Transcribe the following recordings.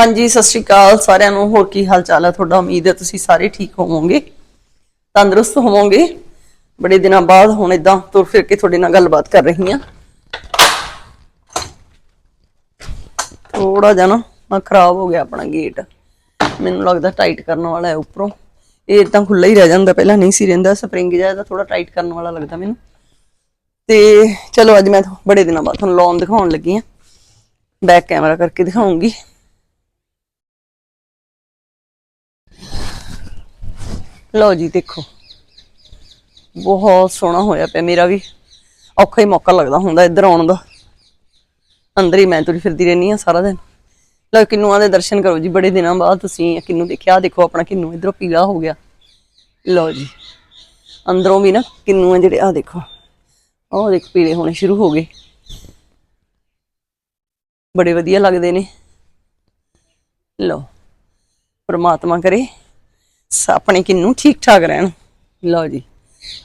ਹਾਂਜੀ, ਸਤਿ ਸ਼੍ਰੀ ਅਕਾਲ ਸਾਰਿਆਂ ਨੂੰ। ਹੋਰ ਕੀ ਹਾਲ ਚਾਲ ਹੈ ਤੁਹਾਡਾ? ਉਮੀਦ ਹੈ ਤੁਸੀਂ ਸਾਰੇ ਠੀਕ ਹੋਵੋਗੇ, ਤੰਦਰੁਸਤ ਹੋਵੋਗੇ। ਬੜੇ ਦਿਨਾਂ ਬਾਅਦ ਹੁਣ ਇਦਾਂ ਤੁਰ ਫਿਰ ਕੇ ਤੁਹਾਡੇ ਨਾਲ ਗੱਲਬਾਤ ਕਰ ਰਹੀ ਹਾਂ। ਥੋੜਾ ਜਿਹਾ ਨਾ ਆਹ ਖਰਾਬ ਹੋ ਗਿਆ ਆਪਣਾ ਗੇਟ। ਮੈਨੂੰ ਲੱਗਦਾ ਟਾਈਟ ਕਰਨ ਵਾਲਾ ਹੈ ਉੱਪਰੋਂ। ਇਹ ਤਾਂ ਖੁੱਲਾ ਹੀ ਰਹਿ ਜਾਂਦਾ, ਪਹਿਲਾਂ ਨਹੀਂ ਸੀ ਰਹਿੰਦਾ, ਸਪਰਿੰਗ ਜਿਹਾ ਇਹਦਾ ਥੋੜਾ ਟਾਈਟ ਕਰਨ ਵਾਲਾ ਲੱਗਦਾ ਮੈਨੂੰ। ਤੇ ਚਲੋ ਅੱਜ ਮੈਂ ਬੜੇ ਦਿਨਾਂ ਬਾਅਦ ਤੁਹਾਨੂੰ ਲੌਨ ਦਿਖਾਉਣ ਲੱਗੀ ਹਾਂ। ਬੈਕ ਕੈਮਰਾ ਕਰਕੇ ਦਿਖਾਉਂਗੀ। ਲਓ ਜੀ, ਦੇਖੋ। ਬਹੁਤ ਸੋਹਣਾ ਹੋਇਆ ਪਿਆ ਮੇਰਾ ਵੀ। ਔਖਾ ਹੀ ਮੌਕਾ ਲੱਗਦਾ ਹੁੰਦਾ ਇੱਧਰ ਆਉਣ ਦਾ। ਅੰਦਰ ਹੀ ਮੈਂ ਤੁਰੀ ਫਿਰਦੀ ਰਹਿੰਦੀ ਆ ਸਾਰਾ ਦਿਨ। ਲਓ, ਕਿੰਨੂਆਂ ਦੇ ਦਰਸ਼ਨ ਕਰੋ ਜੀ, ਬੜੇ ਦਿਨਾਂ ਬਾਅਦ ਤੁਸੀਂ ਕਿੰਨੂ ਦੇਖਿਆ? ਆਹ ਦੇਖੋ ਆਪਣਾ ਕਿੰਨੂ, ਇਧਰੋਂ ਪੀਲਾ ਹੋ ਗਿਆ। ਲਓ ਜੀ, ਅੰਦਰੋਂ ਵੀ ਨਾ ਕਿੰਨੂ ਆ ਜਿਹੜੇ ਆ ਦੇਖੋ। ਉਹ ਦੇਖ, ਪੀਲੇ ਹੋਣੇ ਸ਼ੁਰੂ ਹੋ ਗਏ। ਬੜੇ ਵਧੀਆ ਲੱਗਦੇ ਨੇ। ਲਓ, ਪਰਮਾਤਮਾ ਕਰੇ। ਆਪਣੇ ਕਿੰਨੂ ਠੀਕ ਠਾਕ ਰਹਿਣ। ਲਓ ਜੀ,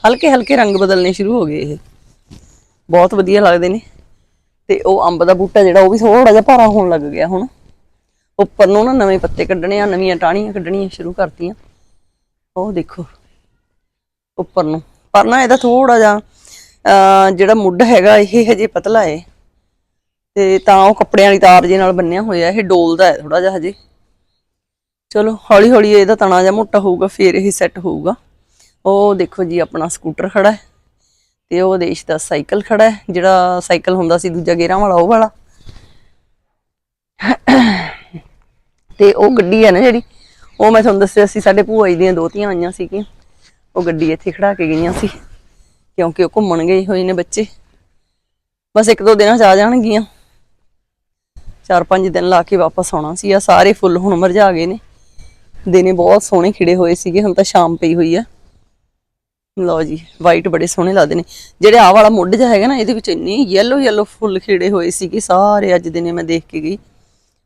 ਹਲਕੇ ਹਲਕੇ ਰੰਗ ਬਦਲਨੇ ਸ਼ੁਰੂ ਹੋ ਗਏ ਇਹ। ਬਹੁਤ ਵਧੀਆ ਲੱਗਦੇ ਨੇ। ਤੇ ਉਹ ਅੰਬ ਦਾ ਬੂਟਾ ਜਿਹੜਾ ਉਹ ਵੀ ਥੋੜਾ ਜਿਹਾ ਭਾਰਾ ਹੋਣ ਲੱਗ ਗਿਆ ਹੁਣ। ਉੱਪਰ ਨੂੰ ਨਾ ਨਵੇਂ ਪੱਤੇ ਕੱਢਣੇ ਆ, ਨਵੀਆਂ ਟਾਹਣੀਆਂ ਕੱਢਣੀਆਂ ਸ਼ੁਰੂ ਕਰਤੀਆਂ। ਉਹ ਦੇਖੋ, ਉੱਪਰ ਨੂੰ। ਪਰ ਨਾ ਇਹਦਾ ਥੋੜਾ ਜਿਹਾ ਜਿਹੜਾ ਮੁੱਢ ਹੈਗਾ ਇਹ ਹਜੇ ਪਤਲਾ ਹੈ ਤੇ ਤਾਂ ਉਹ ਕੱਪੜਿਆਂ ਵਾਲੀ ਤਾਰ ਜੇ ਨਾਲ ਬੰਨਿਆ ਹੋਇਆ, ਇਹ ਡੋਲਦਾ ਹੈ ਥੋੜਾ ਜਿਹਾ ਹਜੇ। ਚਲੋ, ਹੌਲੀ ਹੌਲੀ ਇਹਦਾ ਤਣਾ ਜਿਹਾ ਮੋਟਾ ਹੋਊਗਾ, ਫਿਰ ਇਹ ਸੈੱਟ ਹੋਊਗਾ। ਉਹ ਦੇਖੋ ਜੀ, ਆਪਣਾ ਸਕੂਟਰ ਖੜਾ ਹੈ ਤੇ ਉਹ ਦੇਸ਼ ਦਾ ਸਾਈਕਲ ਖੜਾ ਹੈ। ਜਿਹੜਾ ਸਾਈਕਲ ਹੁੰਦਾ ਸੀ, ਦੂਜਾ ਗੇਰਾਂ ਵਾਲਾ, ਉਹ ਵਾਲਾ। ਤੇ ਉਹ ਗੱਡੀ ਹੈ ਨਾ ਜਿਹੜੀ, ਉਹ ਮੈਂ ਤੁਹਾਨੂੰ ਦੱਸਿਆ ਸੀ, ਸਾਡੇ ਭੂਆ ਜੀ ਦੀਆਂ ਦੋ ਧੀਆਂ ਆਈਆਂ ਸੀਗੀਆਂ। ਉਹ ਗੱਡੀ ਇੱਥੇ ਖੜਾ ਕੇ ਗਈਆਂ ਸੀ, ਕਿਉਂਕਿ ਉਹ ਘੁੰਮਣ ਗਏ ਹੋਏ ਨੇ ਬੱਚੇ। ਬਸ ਇੱਕ ਦੋ ਦਿਨਾਂ ਚ ਆ ਜਾਣਗੀਆਂ। ਚਾਰ ਪੰਜ ਦਿਨ ਲਾ ਕੇ ਵਾਪਸ ਆਉਣਾ ਸੀ ਆ ਸਾਰੇ ਫੁੱਲ ਹੁਣ ਮਰਝਾ ਗਏ ਨੇ। ਦਿਨੇ ਬਹੁਤ ਸੋਹਣੇ ਖਿੜੇ ਹੋਏ ਸੀਗੇ, ਹੁਣ ਤਾਂ ਸ਼ਾਮ ਪਈ ਹੋਈ ਆ। ਲਓ ਜੀ ਵਾਈਟ ਬੜੇ ਸੋਹਣੇ ਲੱਗਦੇ ਨੇ। ਜਿਹੜੇ ਆਹ ਵਾਲਾ ਮੁੱਢ ਜਿਹਾ ਹੈਗਾ ਨਾ, ਇਹਦੇ ਵਿੱਚ ਇੰਨੇ ਯੈਲੋ ਯੈਲੋ ਫੁੱਲ ਖਿੜੇ ਹੋਏ ਸੀਗੇ, ਸਾਰੇ ਅੱਜ ਦਿਨੇ ਮੈਂ ਦੇਖ ਕੇ ਗਈ।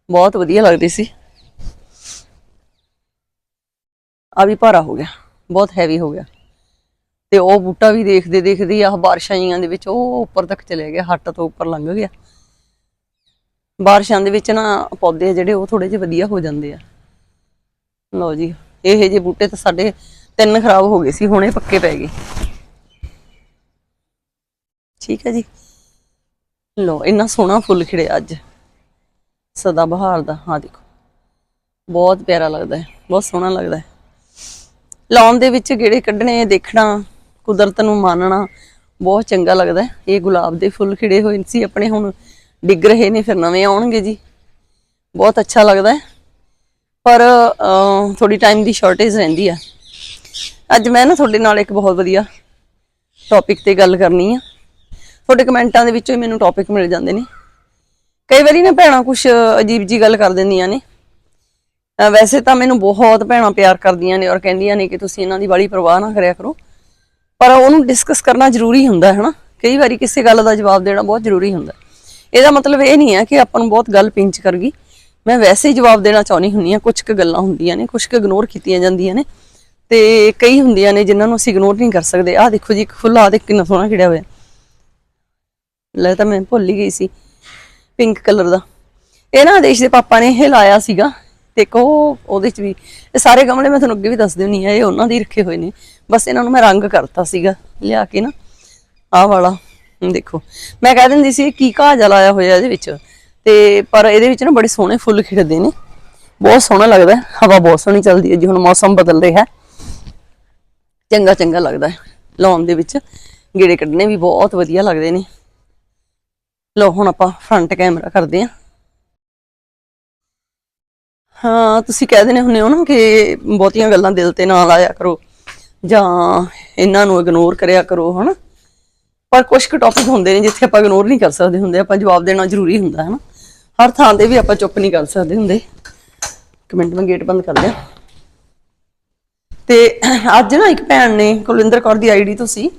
ਬਹੁਤ ਵਧੀਆ ਲੱਗਦੇ ਸੀ। ਆ ਵੀ ਭਾਰਾ ਹੋ ਗਿਆ, ਬਹੁਤ ਹੈਵੀ ਹੋ ਗਿਆ। ਤੇ ਉਹ ਬੂਟਾ ਵੀ ਦੇਖਦੇ ਦੇਖਦੇ ਆਹ ਬਾਰਿਸ਼ਾਂ ਜੀਆਂ ਦੇ ਵਿੱਚ, ਉਹ ਉੱਪਰ ਤੱਕ ਚਲੇ ਗਿਆ, ਹੱਟ ਤੋਂ ਉੱਪਰ ਲੰਘ ਗਿਆ। ਬਾਰਿਸ਼ਾਂ ਦੇ ਵਿੱਚ ਨਾ ਪੌਦੇ ਆ ਜਿਹੜੇ ਉਹ ਥੋੜੇ ਜਿਹੇ ਵਧੀਆ ਹੋ ਜਾਂਦੇ ਆ। ਲਓ ਜੀ, ਇਹ ਜੇ ਬੂਟੇ ਤਾਂ ਸਾਡੇ ਤਿੰਨ ਖਰਾਬ ਹੋ ਗਏ ਸੀ, ਹੁਣੇ ਪੱਕੇ ਪੈ ਗਏ। ਠੀਕ ਹੈ ਜੀ। ਲਓ, ਇੰਨਾ ਸੋਹਣਾ ਫੁੱਲ ਖਿੜਿਆ ਅੱਜ। ਸਦਾ ਬਹਾਰ ਦਾ ਹਾਂ ਦੇਖੋ। ਬਹੁਤ ਪਿਆਰਾ ਲੱਗਦਾ ਹੈ, ਬਹੁਤ ਸੋਹਣਾ ਲੱਗਦਾ ਹੈ। ਲਾਉਣ ਦੇ ਵਿੱਚ ਗੇੜੇ ਕੱਢਣੇ, ਦੇਖਣਾ, ਕੁਦਰਤ ਨੂੰ ਮਾਨਣਾ, ਬਹੁਤ ਚੰਗਾ ਲੱਗਦਾ ਹੈ। ਇਹ ਗੁਲਾਬ ਦੇ ਫੁੱਲ ਖਿੜੇ ਹੋਏ ਸੀ, ਆਪਣੇ ਹੁਣ ਡਿੱਗ ਰਹੇ ਨੇ, ਫਿਰ ਨਵੇਂ ਆਉਣਗੇ ਜੀ। ਬਹੁਤ ਅੱਛਾ ਲੱਗਦਾ ਹੈ। ਪਰ ਅਹ, ਥੋੜੀ ਟਾਈਮ ਦੀ ਸ਼ਾਰਟੇਜ ਰਹਿੰਦੀ ਆ। ਅੱਜ ਮੈਂ ਨਾ ਤੁਹਾਡੇ ਨਾਲ ਇੱਕ ਬਹੁਤ ਵਧੀਆ ਟੌਪਿਕ ਤੇ ਗੱਲ ਕਰਨੀ ਆ। ਤੁਹਾਡੇ ਕਮੈਂਟਾਂ ਦੇ ਵਿੱਚੋਂ ਹੀ ਮੈਨੂੰ ਟੌਪਿਕ ਮਿਲ ਜਾਂਦੇ ਨੇ। ਕਈ ਵਾਰੀ ਨਾ ਭੈਣਾਂ ਕੁਝ ਅਜੀਬ ਜੀ ਗੱਲ ਕਰ ਦਿੰਦੀਆਂ ਨੇ। ਵੈਸੇ ਤਾਂ ਮੈਨੂੰ ਬਹੁਤ ਭੈਣਾਂ ਪਿਆਰ ਕਰਦੀਆਂ ਨੇ ਔਰ ਕਹਿੰਦੀਆਂ ਨੇ ਕਿ ਤੁਸੀਂ ਇਹਨਾਂ ਦੀ ਬੜੀ ਪਰਵਾਹ ਨਾ ਕਰਿਆ ਕਰੋ। ਪਰ ਉਹਨੂੰ ਡਿਸਕਸ ਕਰਨਾ ਜ਼ਰੂਰੀ ਹੁੰਦਾ ਹੈ ਨਾ ਕਈ ਵਾਰੀ ਕਿਸੇ ਗੱਲ ਦਾ ਜਵਾਬ ਦੇਣਾ ਬਹੁਤ ਜ਼ਰੂਰੀ ਹੁੰਦਾ। ਇਹਦਾ ਮਤਲਬ ਇਹ ਨਹੀਂ ਹੈ ਕਿ ਆਪਾਂ ਨੂੰ ਬਹੁਤ ਗੱਲ ਪਿੰਚ ਕਰ ਗਈ ਮੈਂ ਵੈਸੇ ਹੀ ਜਵਾਬ ਦੇਣਾ ਚਾਹੁੰਦੀ ਹੁੰਨੀ ਆ ਕੁਝ ਕੁ ਗੱਲਾਂ ਹੁੰਦੀਆਂ ਨੇ ਕੁਝ ਕੁ ਇਗਨੋਰ ਕੀਤੀਆਂ ਜਾਂਦੀਆਂ ਨੇ। ਤੇ ਕਈ ਹੁੰਦੀਆਂ ਨੇ ਜਿਨ੍ਹਾਂ ਨੂੰ ਅਸੀਂ ਇਗਨੋਰ ਨਹੀਂ ਕਰ ਸਕਦੇ। ਆਹ ਦੇਖੋ ਜੀ, ਇੱਕ ਫੁੱਲ ਆਹ ਦੇਖ ਕਿੰਨਾ ਸੋਹਣਾ ਖਿੜਿਆ ਹੋਇਆ। ਲੈ ਤਾਂ ਮੈਂ ਭੁੱਲ ਹੀ ਗਈ ਸੀ ਪਿੰਕ ਕਲਰ ਦਾ। ਇਹ ਨਾ ਆਦੇਸ਼ ਦੇ ਪਾਪਾ ਨੇ ਇਹ ਲਾਇਆ ਸੀਗਾ, ਤੇ ਇੱਕ ਉਹਦੇ ਚ ਵੀ, ਇਹ ਸਾਰੇ ਗਮਲੇ ਮੈਂ ਤੁਹਾਨੂੰ ਅੱਗੇ ਵੀ ਦੱਸ ਦਿੰਨੀ ਆ ਇਹ ਉਹਨਾਂ ਦੇ ਰੱਖੇ ਹੋਏ ਨੇ। ਬਸ ਇਹਨਾਂ ਨੂੰ ਮੈਂ ਰੰਗ ਕਰਤਾ ਸੀਗਾ, ਲਿਆ ਕੇ ਨਾ। ਆਹ ਵਾਲਾ, ਦੇਖੋ। ਮੈਂ ਕਹਿ ਦਿੰਦੀ ਸੀ ਕੀ ਘਾਹ ਜਿਹਾ ਲਾਇਆ ਹੋਇਆ ਇਹਦੇ ਵਿੱਚ? ਤੇ ਪਰ ਇਹਦੇ ਵਿੱਚ ਨਾ ਬੜੇ ਸੋਹਣੇ ਫੁੱਲ ਖਿੜਦੇ ਨੇ। ਬਹੁਤ ਸੋਹਣਾ ਲੱਗਦਾ ਹਵਾ ਬਹੁਤ ਸੋਹਣੀ ਚੱਲਦੀ ਹੈ ਜੀ, ਹੁਣ ਮੌਸਮ ਬਦਲ ਰਿਹਾ ਹੈ। ਚੰਗਾ ਚੰਗਾ ਲੱਗਦਾ ਹੈ, ਲਾਉਣ ਦੇ ਵਿੱਚ। ਗੇੜੇ ਕੱਢਣੇ ਵੀ ਬਹੁਤ ਵਧੀਆ ਲੱਗਦੇ ਨੇ। ਲੋ ਹੁਣ ਆਪਾਂ ਫਰੰਟ ਕੈਮਰਾ ਕਰਦੇ ਹਾਂ। ਹਾਂ, ਤੁਸੀਂ ਕਹਿ ਦਿੰਦੇ ਹੁੰਦੇ ਹੋ ਨਾ ਕਿ ਬਹੁਤੀਆਂ ਗੱਲਾਂ ਦਿਲ ਤੇ ਨਾ ਲਾਇਆ ਕਰੋ, ਜਾਂ ਇਹਨਾਂ ਨੂੰ ਇਗਨੋਰ ਕਰਿਆ ਕਰੋ, ਹਨਾ? ਪਰ ਕੁਝ ਕੁ ਟੌਪਿਕ ਹੁੰਦੇ ਨੇ ਜਿੱਥੇ ਆਪਾਂ ਇਗਨੋਰ ਨਹੀਂ ਕਰ ਸਕਦੇ ਹੁੰਦੇ, ਆਪਾਂ ਜਵਾਬ ਦੇਣਾ ਜ਼ਰੂਰੀ ਹੁੰਦਾ ਹੈ ਨਾ ਹਰ ਥਾਂ ਤੇ ਵੀ ਆਪਾਂ ਚੁੱਪ ਨਹੀਂ ਕਰ ਸਕਦੇ ਹੁੰਦੇ। ਕਮੈਂਟ ਮੈਂ ਗੇਟ ਬੰਦ ਕਰ ਦਿਆਂ ਤੇ ਅੱਜ ਨਾ ਇੱਕ ਭੈਣ ਨੇ ਕੁਲਵਿੰਦਰ ਕੌਰ ਦੀ ਆਈਡੀ ਤੋਂ ਸੀ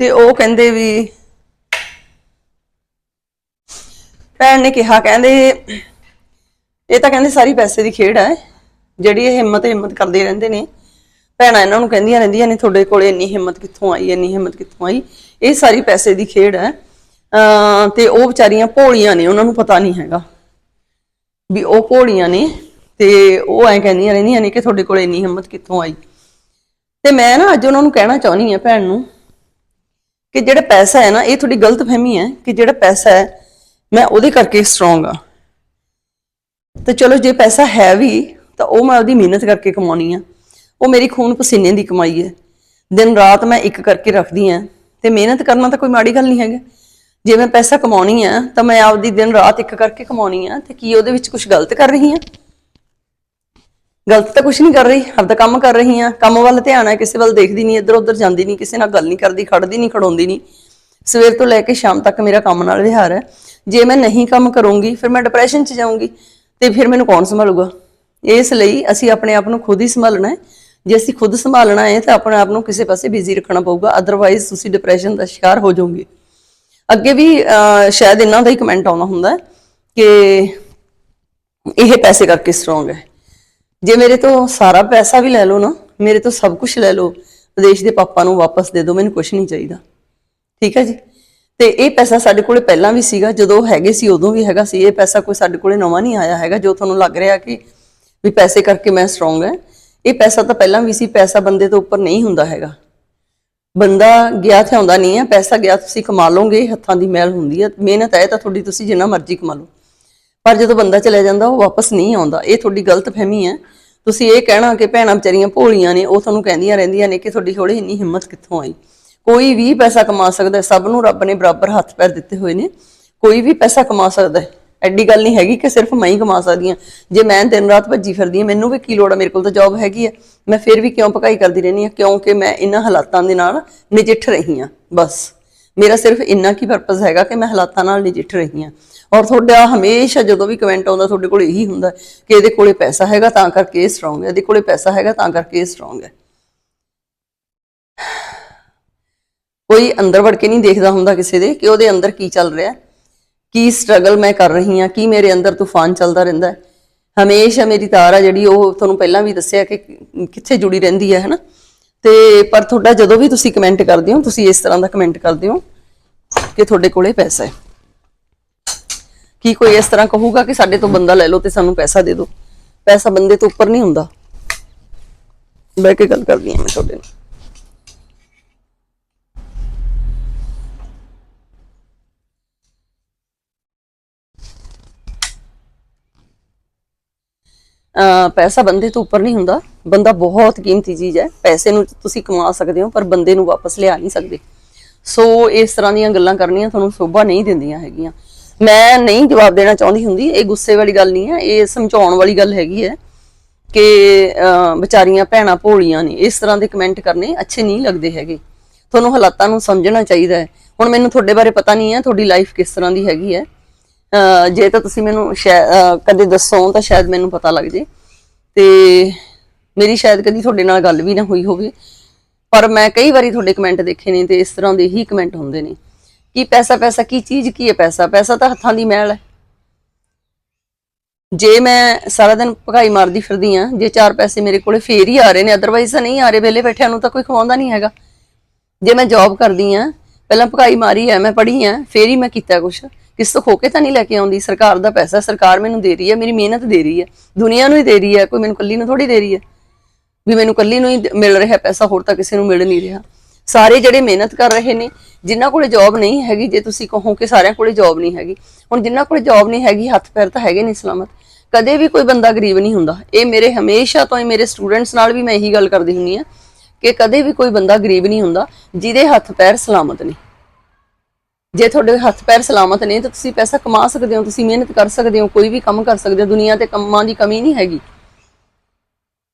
ਤੇ ਉਹ ਕਹਿੰਦੇ ਵੀ ਭੈਣ ਨੇ ਕਿਹਾ, ਕਹਿੰਦੇ ਇਹ ਤਾਂ ਕਹਿੰਦੇ ਸਾਰੀ ਪੈਸੇ ਦੀ ਖੇਡ ਹੈ, ਜਿਹੜੀ ਇਹ ਹਿੰਮਤ ਹਿੰਮਤ ਕਰਦੇ ਰਹਿੰਦੇ ਨੇ। ਭੈਣਾਂ ਇਹਨਾਂ ਨੂੰ ਕਹਿੰਦੀਆਂ ਰਹਿੰਦੀਆਂ ਨੇ, ਤੁਹਾਡੇ ਕੋਲੇ ਇੰਨੀ ਹਿੰਮਤ ਕਿੱਥੋਂ ਆਈ, ਇੰਨੀ ਹਿੰਮਤ ਕਿੱਥੋਂ ਆਈ? ਇਹ ਸਾਰੀ ਪੈਸੇ ਦੀ ਖੇਡ ਹੈ। ਅਹ ਤੇ ਉਹ ਵਿਚਾਰੀਆਂ ਭੋਲੀਆਂ ਨੇ, ਉਹਨਾਂ ਨੂੰ ਪਤਾ ਨਹੀਂ ਹੈਗਾ। ਵੀ ਉਹ ਭੋਲੀਆਂ ਨੇ ਤੇ ਉਹ ਐ ਕਹਿੰਦੀਆਂ ਰਹਿੰਦੀਆਂ ਨੇ ਕਿ ਤੁਹਾਡੇ ਕੋਲ ਇੰਨੀ ਹਿੰਮਤ ਕਿੱਥੋਂ ਆਈ? ਤੇ ਮੈਂ ਨਾ ਅੱਜ ਉਹਨਾਂ ਨੂੰ ਕਹਿਣਾ ਚਾਹੁੰਦੀ ਆ ਭੈਣ ਨੂੰ ਕਿ ਜਿਹੜਾ ਪੈਸਾ ਹੈ ਨਾ, ਇਹ ਤੁਹਾਡੀ ਗਲਤ ਫਹਿਮੀ ਹੈ ਕਿ ਜਿਹੜਾ ਪੈਸਾ ਹੈ, ਮੈਂ ਉਹਦੇ ਕਰਕੇ ਸਟਰੋਂਗ ਆ ਤੇ ਚਲੋ ਜੇ ਪੈਸਾ ਹੈ ਵੀ, ਤਾਂ ਉਹ ਮੈਂ ਉਹਦੀ ਮਿਹਨਤ ਕਰਕੇ ਕਮਾਉਣੀ ਆ। ਉਹ ਮੇਰੀ ਖੂਨ ਪਸੀਨੇ ਦੀ ਕਮਾਈ ਹੈ। ਦਿਨ ਰਾਤ ਮੈਂ ਇੱਕ ਕਰਕੇ ਰੱਖਦੀ ਆ ਤੇ ਮਿਹਨਤ ਕਰਨਾ ਤਾਂ ਕੋਈ ਮਾੜੀ ਗੱਲ ਨਹੀਂ ਹੈਗਾ। ਜੇ ਮੈਂ ਪੈਸਾ ਕਮਾਉਣੀ ਆ, ਤਾਂ ਮੈਂ ਆਪਦੀ ਦਿਨ ਰਾਤ ਇੱਕ ਕਰਕੇ ਕਮਾਉਣੀ ਆ, ਤੇ ਕੀ ਉਹਦੇ ਵਿੱਚ ਕੁਝ ਗਲਤ ਕਰ ਰਹੀ ਆ? ਗਲਤ ਤਾਂ ਕੁਝ ਨਹੀਂ ਕਰ ਰਹੀ, ਆਪਦਾ ਕੰਮ ਕਰ ਰਹੀ ਆ, ਕੰਮ ਵੱਲ ਧਿਆਨ ਹੈ ਕਿਸੇ ਵੱਲ ਦੇਖਦੀ ਨਹੀਂ ਇੱਧਰ ਉੱਧਰ ਜਾਂਦੀ ਨਹੀਂ, ਕਿਸੇ ਨਾਲ ਗੱਲ ਨਹੀਂ ਕਰਦੀ, ਖੜਦੀ ਨਹੀਂ, ਖੜਾਉਂਦੀ ਨਹੀਂ। ਸਵੇਰ ਤੋਂ ਲੈ ਕੇ ਸ਼ਾਮ ਤੱਕ ਮੇਰਾ ਕੰਮ ਨਾਲ ਵਿਹਾਰ ਹੈ। ਜੇ ਮੈਂ ਨਹੀਂ ਕੰਮ ਕਰੂੰਗੀ, ਫਿਰ ਮੈਂ ਡਿਪਰੈਸ਼ਨ 'ਚ ਜਾਊਂਗੀ, ਤੇ ਫਿਰ ਮੈਨੂੰ ਕੌਣ ਸੰਭਾਲੂਗਾ? ਇਸ ਲਈ ਅਸੀਂ ਆਪਣੇ ਆਪ ਨੂੰ ਖੁਦ ਹੀ ਸੰਭਾਲਣਾ ਹੈ। ਜੇ ਅਸੀਂ ਖੁਦ ਸੰਭਾਲਣਾ ਹੈ, ਤਾਂ ਆਪਣੇ ਆਪ ਨੂੰ ਕਿਸੇ ਪਾਸੇ ਬਿਜ਼ੀ ਰੱਖਣਾ ਪਊਗਾ ਅਦਰਵਾਈਜ਼ ਤੁਸੀਂ ਡਿਪਰੈਸ਼ਨ ਦਾ ਸ਼ਿਕਾਰ ਹੋ ਜਾਓਗੇ। ਅੱਗੇ ਵੀ ਸ਼ਾਇਦ ਇਹਨਾਂ ਦਾ ਹੀ ਕਮੈਂਟ ਆਉਣਾ ਹੁੰਦਾ ਕਿ ਇਹ ਪੈਸੇ ਕਰਕੇ ਸਟਰੋਂਗ ਹੈ। ਜੇ ਮੇਰੇ ਤੋਂ ਸਾਰਾ ਪੈਸਾ ਵੀ ਲੈ ਲਓ ਨਾ, ਮੇਰੇ ਤੋਂ ਸਭ ਕੁਝ ਲੈ ਲਓ, ਵਿਦੇਸ਼ ਦੇ ਪਾਪਾ ਨੂੰ ਵਾਪਸ ਦੇ ਦਿਓ, ਮੈਨੂੰ ਕੁਝ ਨਹੀਂ ਚਾਹੀਦਾ। ਠੀਕ ਹੈ ਜੀ? ਤੇ ਇਹ ਪੈਸਾ ਸਾਡੇ ਕੋਲੇ ਪਹਿਲਾਂ ਵੀ ਸੀਗਾ, ਜਦੋਂ ਹੈਗੇ ਸੀ, ਉਦੋਂ ਵੀ ਹੈਗਾ ਸੀ। ਇਹ ਪੈਸਾ ਕੋਈ ਸਾਡੇ ਕੋਲੇ ਨਵਾਂ ਨਹੀਂ ਆਇਆ ਹੈਗਾ, ਜੋ ਤੁਹਾਨੂੰ ਲੱਗ ਰਿਹਾ ਕਿ ਵੀ ਪੈਸੇ ਕਰਕੇ ਮੈਂ ਸਟਰੋਂਗ ਹੈ। ਇਹ ਪੈਸਾ ਤਾਂ ਪਹਿਲਾਂ ਵੀ ਸੀ, ਪੈਸਾ ਬੰਦੇ ਤੋਂ ਉੱਪਰ ਨਹੀਂ ਹੁੰਦਾ ਹੈਗਾ। ਬੰਦਾ ਗਿਆ ਤੇ ਆਉਂਦਾ ਨਹੀਂ ਹੈ ਪੈਸਾ ਗਿਆ ਤੁਸੀਂ ਕਮਾ ਲਓਗੇ, ਹੱਥਾਂ ਦੀ ਮਹਿਲ ਹੁੰਦੀ ਹੈ ਮਿਹਨਤ ਹੈ ਤਾਂ ਤੁਹਾਡੀ ਤੁਸੀਂ ਜਿੰਨਾ ਮਰਜ਼ੀ ਕਮਾ ਲਓ। ਪਰ ਜਦੋਂ ਬੰਦਾ ਚਲੇ ਜਾਂਦਾ, ਉਹ ਵਾਪਸ ਨਹੀਂ ਆਉਂਦਾ। ਇਹ ਤੁਹਾਡੀ ਗਲਤ ਫਹਿਮੀ ਹੈ। ਤੁਸੀਂ ਇਹ ਕਹਿਣਾ ਕਿ ਭੈਣਾਂ ਵਿਚਾਰੀਆਂ ਭੋਲੀਆਂ ਨੇ, ਉਹ ਤੁਹਾਨੂੰ ਕਹਿੰਦੀਆਂ ਰਹਿੰਦੀਆਂ ਨੇ ਕਿ ਤੁਹਾਡੀ ਥੋੜੀ ਇੰਨੀ ਹਿੰਮਤ ਕਿੱਥੋਂ ਆਈ? ਕੋਈ ਵੀ ਪੈਸਾ ਕਮਾ ਸਕਦਾ ਸਭ ਨੂੰ ਰੱਬ ਨੇ ਬਰਾਬਰ ਹੱਥ ਪੈਰ ਦਿੱਤੇ ਹੋਏ ਨੇ। ਕੋਈ ਵੀ ਪੈਸਾ ਕਮਾ ਸਕਦਾ ਹੈ। ਐਡੀ ਗੱਲ ਨਹੀਂ ਹੈਗੀ ਕਿ ਸਿਰਫ ਮੈਂ ਹੀ ਕਮਾ ਸਕਦੀ ਹਾਂ। ਜੇ ਮੈਂ ਦਿਨ ਰਾਤ ਭੱਜੀ ਫਿਰਦੀ ਹਾਂ, ਮੈਨੂੰ ਵੀ ਕੀ ਲੋੜ ਆ, ਮੇਰੇ ਕੋਲ ਤਾਂ ਜੌਬ ਹੈਗੀ ਹੈ ਮੈਂ ਫਿਰ ਵੀ ਕਿਉਂ ਭਕਾਈ ਕਰਦੀ ਰਹਿੰਦੀ ਹਾਂ? ਕਿਉਂਕਿ ਮੈਂ ਇਹਨਾਂ ਹਾਲਾਤਾਂ ਦੇ ਨਾਲ ਨਜਿੱਠ ਰਹੀ ਹਾਂ, ਬਸ। ਮੇਰਾ ਸਿਰਫ ਇੰਨਾ ਕੀ ਪਰਪਸ ਹੈਗਾ ਕਿ ਮੈਂ ਹਾਲਾਤਾਂ ਨਾਲ ਨਜਿੱਠ ਰਹੀ ਹਾਂ। ਔਰ ਤੁਹਾਡਾ ਹਮੇਸ਼ਾ ਜਦੋਂ ਵੀ ਕਮੈਂਟ ਆਉਂਦਾ, ਤੁਹਾਡੇ ਕੋਲ ਇਹੀ ਹੁੰਦਾ ਕਿ ਇਹਦੇ ਕੋਲੇ ਪੈਸਾ ਹੈਗਾ ਤਾਂ ਕਰਕੇ ਇਹ ਸਟਰੋਂਗ ਹੈ, ਇਹਦੇ ਕੋਲੇ ਪੈਸਾ ਹੈਗਾ ਤਾਂ ਕਰਕੇ ਇਹ ਸਟਰੋਂਗ ਹੈ। ਕੋਈ ਅੰਦਰ ਵੜ ਕੇ ਨਹੀਂ ਦੇਖਦਾ ਹੁੰਦਾ ਕਿਸੇ ਦੇ ਕਿ ਉਹਦੇ ਅੰਦਰ ਕੀ ਚੱਲ ਰਿਹਾ ਹੈ। ਕੀ ਸਟਰਗਲ ਮੈਂ ਕਰ ਰਹੀ ਹਾਂ, ਕੀ ਮੇਰੇ ਅੰਦਰ ਤੂਫਾਨ ਚੱਲਦਾ ਰਹਿੰਦਾ ਹੈ। ਹਮੇਸ਼ਾ ਮੇਰੀ ਤਾਰ ਆ ਜਿਹੜੀ, ਉਹ ਤੁਹਾਨੂੰ ਪਹਿਲਾਂ ਵੀ ਦੱਸਿਆ ਕਿ ਕਿੱਥੇ ਜੁੜੀ ਰਹਿੰਦੀ ਹੈ, ਹਨਾ? ਤੇ ਪਰ ਤੁਹਾਡਾ ਜਦੋਂ ਵੀ ਤੁਸੀਂ ਕਮੈਂਟ ਕਰਦੇ ਹੋ, ਤੁਸੀਂ ਇਸ ਤਰ੍ਹਾਂ ਦਾ ਕਮੈਂਟ ਕਰਦੇ ਹੋ ਕਿ ਤੁਹਾਡੇ ਕੋਲੇ ਪੈਸਾ ਹੈ। ਕੀ ਕੋਈ ਇਸ ਤਰ੍ਹਾਂ ਕਹੂਗਾ ਕਿ ਸਾਡੇ ਤੋਂ ਬੰਦਾ ਲੈ ਲਓ ਤੇ ਸਾਨੂੰ ਪੈਸਾ ਦੇ ਦਿਓ? ਪੈਸਾ ਬੰਦੇ ਤੋਂ ਉੱਪਰ ਨਹੀਂ ਹੁੰਦਾ। ਬਹਿ ਕੇ ਗੱਲ ਕਰਦੀ ਹਾਂ ਮੈਂ ਤੁਹਾਡੇ ਨਾਲ। ਪੈਸਾ ਬੰਦੇ ਤੋਂ ਉੱਪਰ ਨਹੀਂ ਹੁੰਦਾ। ਬੰਦਾ ਬਹੁਤ ਕੀਮਤੀ ਚੀਜ਼ ਹੈ। ਪੈਸੇ ਨੂੰ ਤੁਸੀਂ ਕਮਾ ਸਕਦੇ ਹੋ, ਪਰ ਬੰਦੇ ਨੂੰ ਵਾਪਸ ਲਿਆ ਨਹੀਂ ਸਕਦੇ। ਸੋ ਇਸ ਤਰ੍ਹਾਂ ਦੀਆਂ ਗੱਲਾਂ ਕਰਨੀਆਂ ਤੁਹਾਨੂੰ ਸ਼ੋਭਾ ਨਹੀਂ ਦਿੰਦੀਆਂ ਹੈਗੀਆਂ। ਮੈਂ ਨਹੀਂ ਜਵਾਬ ਦੇਣਾ ਚਾਹੁੰਦੀ ਹੁੰਦੀ, ਇਹ ਗੁੱਸੇ ਵਾਲੀ ਗੱਲ ਨਹੀਂ ਹੈ, ਇਹ ਸਮਝਾਉਣ ਵਾਲੀ ਗੱਲ ਹੈਗੀ ਹੈ ਕਿ ਵਿਚਾਰੀਆਂ ਭੈਣਾਂ ਭੋਲੀਆਂ ਨੇ। ਇਸ ਤਰ੍ਹਾਂ ਦੇ ਕਮੈਂਟ ਕਰਨੇ ਅੱਛੇ ਨਹੀਂ ਲੱਗਦੇ ਹੈਗੇ। ਤੁਹਾਨੂੰ ਹਾਲਾਤਾਂ ਨੂੰ ਸਮਝਣਾ ਚਾਹੀਦਾ ਹੈ। ਹੁਣ ਮੈਨੂੰ ਤੁਹਾਡੇ ਬਾਰੇ ਪਤਾ ਨਹੀਂ ਹੈ, ਤੁਹਾਡੀ ਲਾਈਫ ਕਿਸ ਤਰ੍ਹਾਂ ਦੀ ਹੈਗੀ ਹੈ। ਜੇ ਤਾਂ ਤੁਸੀਂ ਮੈਨੂੰ ਸ਼ਾਇ- ਕਦੇ ਦੱਸੋ ਤਾਂ ਸ਼ਾਇਦ ਮੈਨੂੰ ਪਤਾ ਲੱਗ ਜੇ। ਤੇ ਮੇਰੀ ਸ਼ਾਇਦ ਕਦੀ ਤੁਹਾਡੇ ਨਾਲ ਗੱਲ ਵੀ ਨਾ ਹੋਈ ਹੋਵੇ। ਪਰ ਮੈਂ ਕਈ ਵਾਰੀ ਤੁਹਾਡੇ ਕਮੈਂਟ ਦੇਖੇ ਨੇ ਤੇ ਇਸ ਤਰ੍ਹਾਂ ਦੇ ਹੀ ਕਮੈਂਟ ਹੁੰਦੇ ਨੇ। ਕਿ ਪੈਸਾ ਪੈਸਾ ਕੀ ਚੀਜ਼, ਕੀ ਹੈ ਪੈਸਾ? ਪੈਸਾ ਤਾਂ ਹੱਥਾਂ ਦੀ ਮੈਲ ਹੈ। ਜੇ ਮੈਂ ਸਾਰਾ ਦਿਨ ਭਗਾਈ ਮਾਰਦੀ ਫਿਰਦੀ ਆ ਜੇ ਚਾਰ ਪੈਸੇ ਮੇਰੇ ਕੋਲੇ ਫੇਰ ਹੀ ਆ ਰਹੇ ਨੇ ਅਦਰਵਾਈਜ਼ ਤਾਂ ਨਹੀਂ ਆ ਰਹੇ, ਵਿਹਲੇ ਬੈਠਿਆਂ ਨੂੰ ਤਾਂ ਕੋਈ ਖਵਾਉਂਦਾ ਨਹੀਂ ਹੈਗਾ। ਜੇ ਮੈਂ ਜੌਬ ਕਰਦੀ ਆ ਪਹਿਲਾਂ ਭਗਾਈ ਮਾਰੀ ਹੈ, ਮੈਂ ਪੜ੍ਹੀ ਆ ਫੇਰ ਹੀ ਮੈਂ ਕੀਤਾ ਕੁਛ। ਕਿਸ ਤੋਂ ਖੋ ਕੇ ਤਾਂ ਨਹੀਂ ਲੈ ਕੇ ਆਉਂਦੀ? ਸਰਕਾਰ ਦਾ ਪੈਸਾ ਸਰਕਾਰ ਮੈਨੂੰ ਦੇ ਰਹੀ ਹੈ, ਮੇਰੀ ਮਿਹਨਤ ਦੇ ਰਹੀ ਹੈ, ਦੁਨੀਆ ਨੂੰ ਹੀ ਦੇ ਰਹੀ ਹੈ, ਕੋਈ ਮੈਨੂੰ ਕੱਲੀ ਨੂੰ ਥੋੜੀ ਦੇ ਰਹੀ ਹੈ ਵੀ ਮੈਨੂੰ ਕੱਲੀ ਨੂੰ ਹੀ ਮਿਲ ਰਿਹਾ ਪੈਸਾ, ਹੋਰ ਤਾਂ ਕਿਸੇ ਨੂੰ ਮਿਲ ਨਹੀਂ ਰਿਹਾ। ਸਾਰੇ ਜਿਹੜੇ ਮਿਹਨਤ ਕਰ ਰਹੇ ਨੇ, ਜਿਨ੍ਹਾਂ ਕੋਲੇ ਜੌਬ ਨਹੀਂ ਹੈਗੀ, ਜੇ ਤੁਸੀਂ ਕਹੋ ਕਿ ਸਾਰਿਆਂ ਕੋਲੇ ਜੌਬ ਨਹੀਂ ਹੈਗੀ, ਹੁਣ ਜਿਨ੍ਹਾਂ ਕੋਲੇ ਜੌਬ ਨਹੀਂ ਹੈਗੀ, ਹੱਥ ਪੈਰ ਤਾਂ ਹੈਗੇ ਨਹੀਂ ਸਲਾਮਤ, ਕਦੇ ਵੀ ਕੋਈ ਬੰਦਾ ਗਰੀਬ ਨਹੀਂ ਹੁੰਦਾ। ਇਹ ਮੇਰੇ ਹਮੇਸ਼ਾ ਤੋਂ ਹੀ ਮੇਰੇ ਸਟੂਡੈਂਟਸ ਨਾਲ ਵੀ ਮੈਂ ਇਹੀ ਗੱਲ ਕਰਦੀ ਹੁੰਨੀ ਆ ਕਿ ਕਦੇ ਵੀ ਕੋਈ ਬੰਦਾ ਗਰੀਬ ਨਹੀਂ ਹੁੰਦਾ, ਜਿਹਦੇ ਹੱਥ ਪੈਰ ਸਲਾਮਤ ਨੇ। ਜੇ ਤੁਹਾਡੇ ਹੱਥ ਪੈਰ ਸਲਾਮਤ ਨੇ ਤਾਂ ਤੁਸੀਂ ਪੈਸਾ ਕਮਾ ਸਕਦੇ ਹੋ, ਤੁਸੀਂ ਮਿਹਨਤ ਕਰ ਸਕਦੇ ਹੋ, ਕੋਈ ਵੀ ਕੰਮ ਕਰ ਸਕਦੇ ਹੋ, ਦੁਨੀਆ ਤੇ ਕੰਮਾਂ ਦੀ ਕਮੀ ਨਹੀਂ ਹੈਗੀ।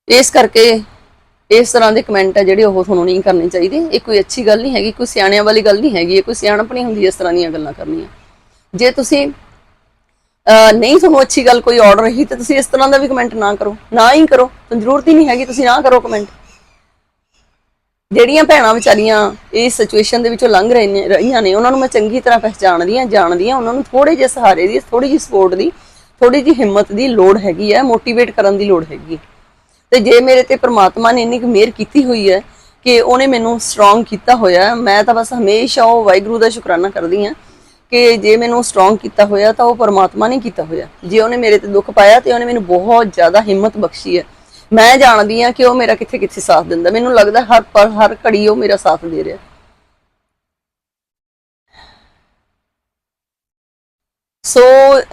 ਇਸ ਕਰਕੇ ਇਸ ਤਰ੍ਹਾਂ ਦੇ ਕਮੈਂਟ ਆ ਜਿਹੜੇ ਉਹ ਤੁਹਾਨੂੰ ਨਹੀਂ ਕਰਨੇ ਚਾਹੀਦੇ। ਇਹ ਕੋਈ ਅੱਛੀ ਗੱਲ ਨਹੀਂ ਹੈਗੀ, ਕੋਈ ਸਿਆਣਿਆਂ ਵਾਲੀ ਗੱਲ ਨਹੀਂ ਹੈਗੀ, ਇਹ ਕੋਈ ਸਿਆਣਪ ਨਹੀਂ ਹੁੰਦੀ ਇਸ ਤਰ੍ਹਾਂ ਦੀਆਂ ਗੱਲਾਂ ਕਰਨੀਆਂ। ਜੇ ਤੁਸੀਂ ਅਹ ਨਹੀਂ ਤੁਹਾਨੂੰ ਅੱਛੀ ਗੱਲ ਕੋਈ ਆਰਡਰ ਰਹੀ ਤਾਂ ਤੁਸੀਂ ਇਸ ਤਰ੍ਹਾਂ ਦਾ ਵੀ ਕਮੈਂਟ ਨਾ ਕਰੋ, ਨਾ ਹੀ ਕਰੋ ਤੁਹਾਨੂੰ ਜ਼ਰੂਰਤ ਹੀ ਨਹੀਂ ਹੈਗੀ, ਤੁਸੀਂ ਨਾ ਕਰੋ ਕਮੈਂਟ। ਜਿਹੜੀਆਂ ਭੈਣਾਂ ਵਿਚਾਰੀਆਂ ਇਸ ਸਿਚੁਏਸ਼ਨ ਦੇ ਵਿੱਚੋਂ ਲੰਘ ਰਹੇ ਨੇ ਰਹੀਆਂ ਨੇ, ਉਹਨਾਂ ਨੂੰ ਮੈਂ ਚੰਗੀ ਤਰ੍ਹਾਂ ਪਹਿਚਾਣਦੀ ਹਾਂ, ਜਾਣਦੀ ਹਾਂ, ਉਹਨਾਂ ਨੂੰ ਥੋੜੇ ਜਿਹੇ ਸਹਾਰੇ ਦੀ ਥੋੜੀ ਜਿਹੀ ਸਪੋਰਟ ਦੀ ਥੋੜੀ ਜਿਹੀ ਹਿੰਮਤ ਦੀ ਲੋੜ ਹੈਗੀ ਹੈ ਮੋਟੀਵੇਟ ਕਰਨ ਦੀ ਲੋੜ ਹੈਗੀ ਹੈ। ਤੇ ਜੇ ਮੇਰੇ ਤੇ ਪ੍ਰਮਾਤਮਾ ਨੇ ਇੰਨੀ ਕੁ ਮਿਹਰ ਕੀਤੀ ਹੋਈ ਹੈ ਕਿ ਉਹਨੇ ਮੈਨੂੰ ਸਟਰੋਂਗ ਕੀਤਾ ਹੋਇਆ ਮੈਂ ਤਾਂ ਬਸ ਹਮੇਸ਼ਾ ਉਹ ਵਾਹਿਗੁਰੂ ਦਾ ਸ਼ੁਕਰਾਨਾ ਕਰਦੀ ਹਾਂ ਕਿ ਜੇ ਮੈਨੂੰ ਸਟਰੋਂਗ ਕੀਤਾ ਹੋਇਆ ਤਾਂ ਉਹ ਪਰਮਾਤਮਾ ਨੇ ਕੀਤਾ ਹੋਇਆ। ਜੇ ਉਹਨੇ ਮੇਰੇ ਤੇ ਦੁੱਖ ਪਾਇਆ ਤੇ ਉਹਨੇ ਮੈਨੂੰ ਬਹੁਤ ਜ਼ਿਆਦਾ ਹਿੰਮਤ ਬਖਸ਼ੀ ਹੈ। ਮੈਂ ਜਾਣਦੀ ਹਾਂ ਕਿ ਉਹ ਮੇਰਾ ਕਿੱਥੇ ਕਿੱਥੇ ਸਾਥ ਦਿੰਦਾ। ਮੈਨੂੰ ਲੱਗਦਾ ਹਰ ਪਲ, ਹਰ ਘੜੀ ਉਹ ਮੇਰਾ ਸਾਥ ਦੇ ਰਿਹਾ। ਸੋ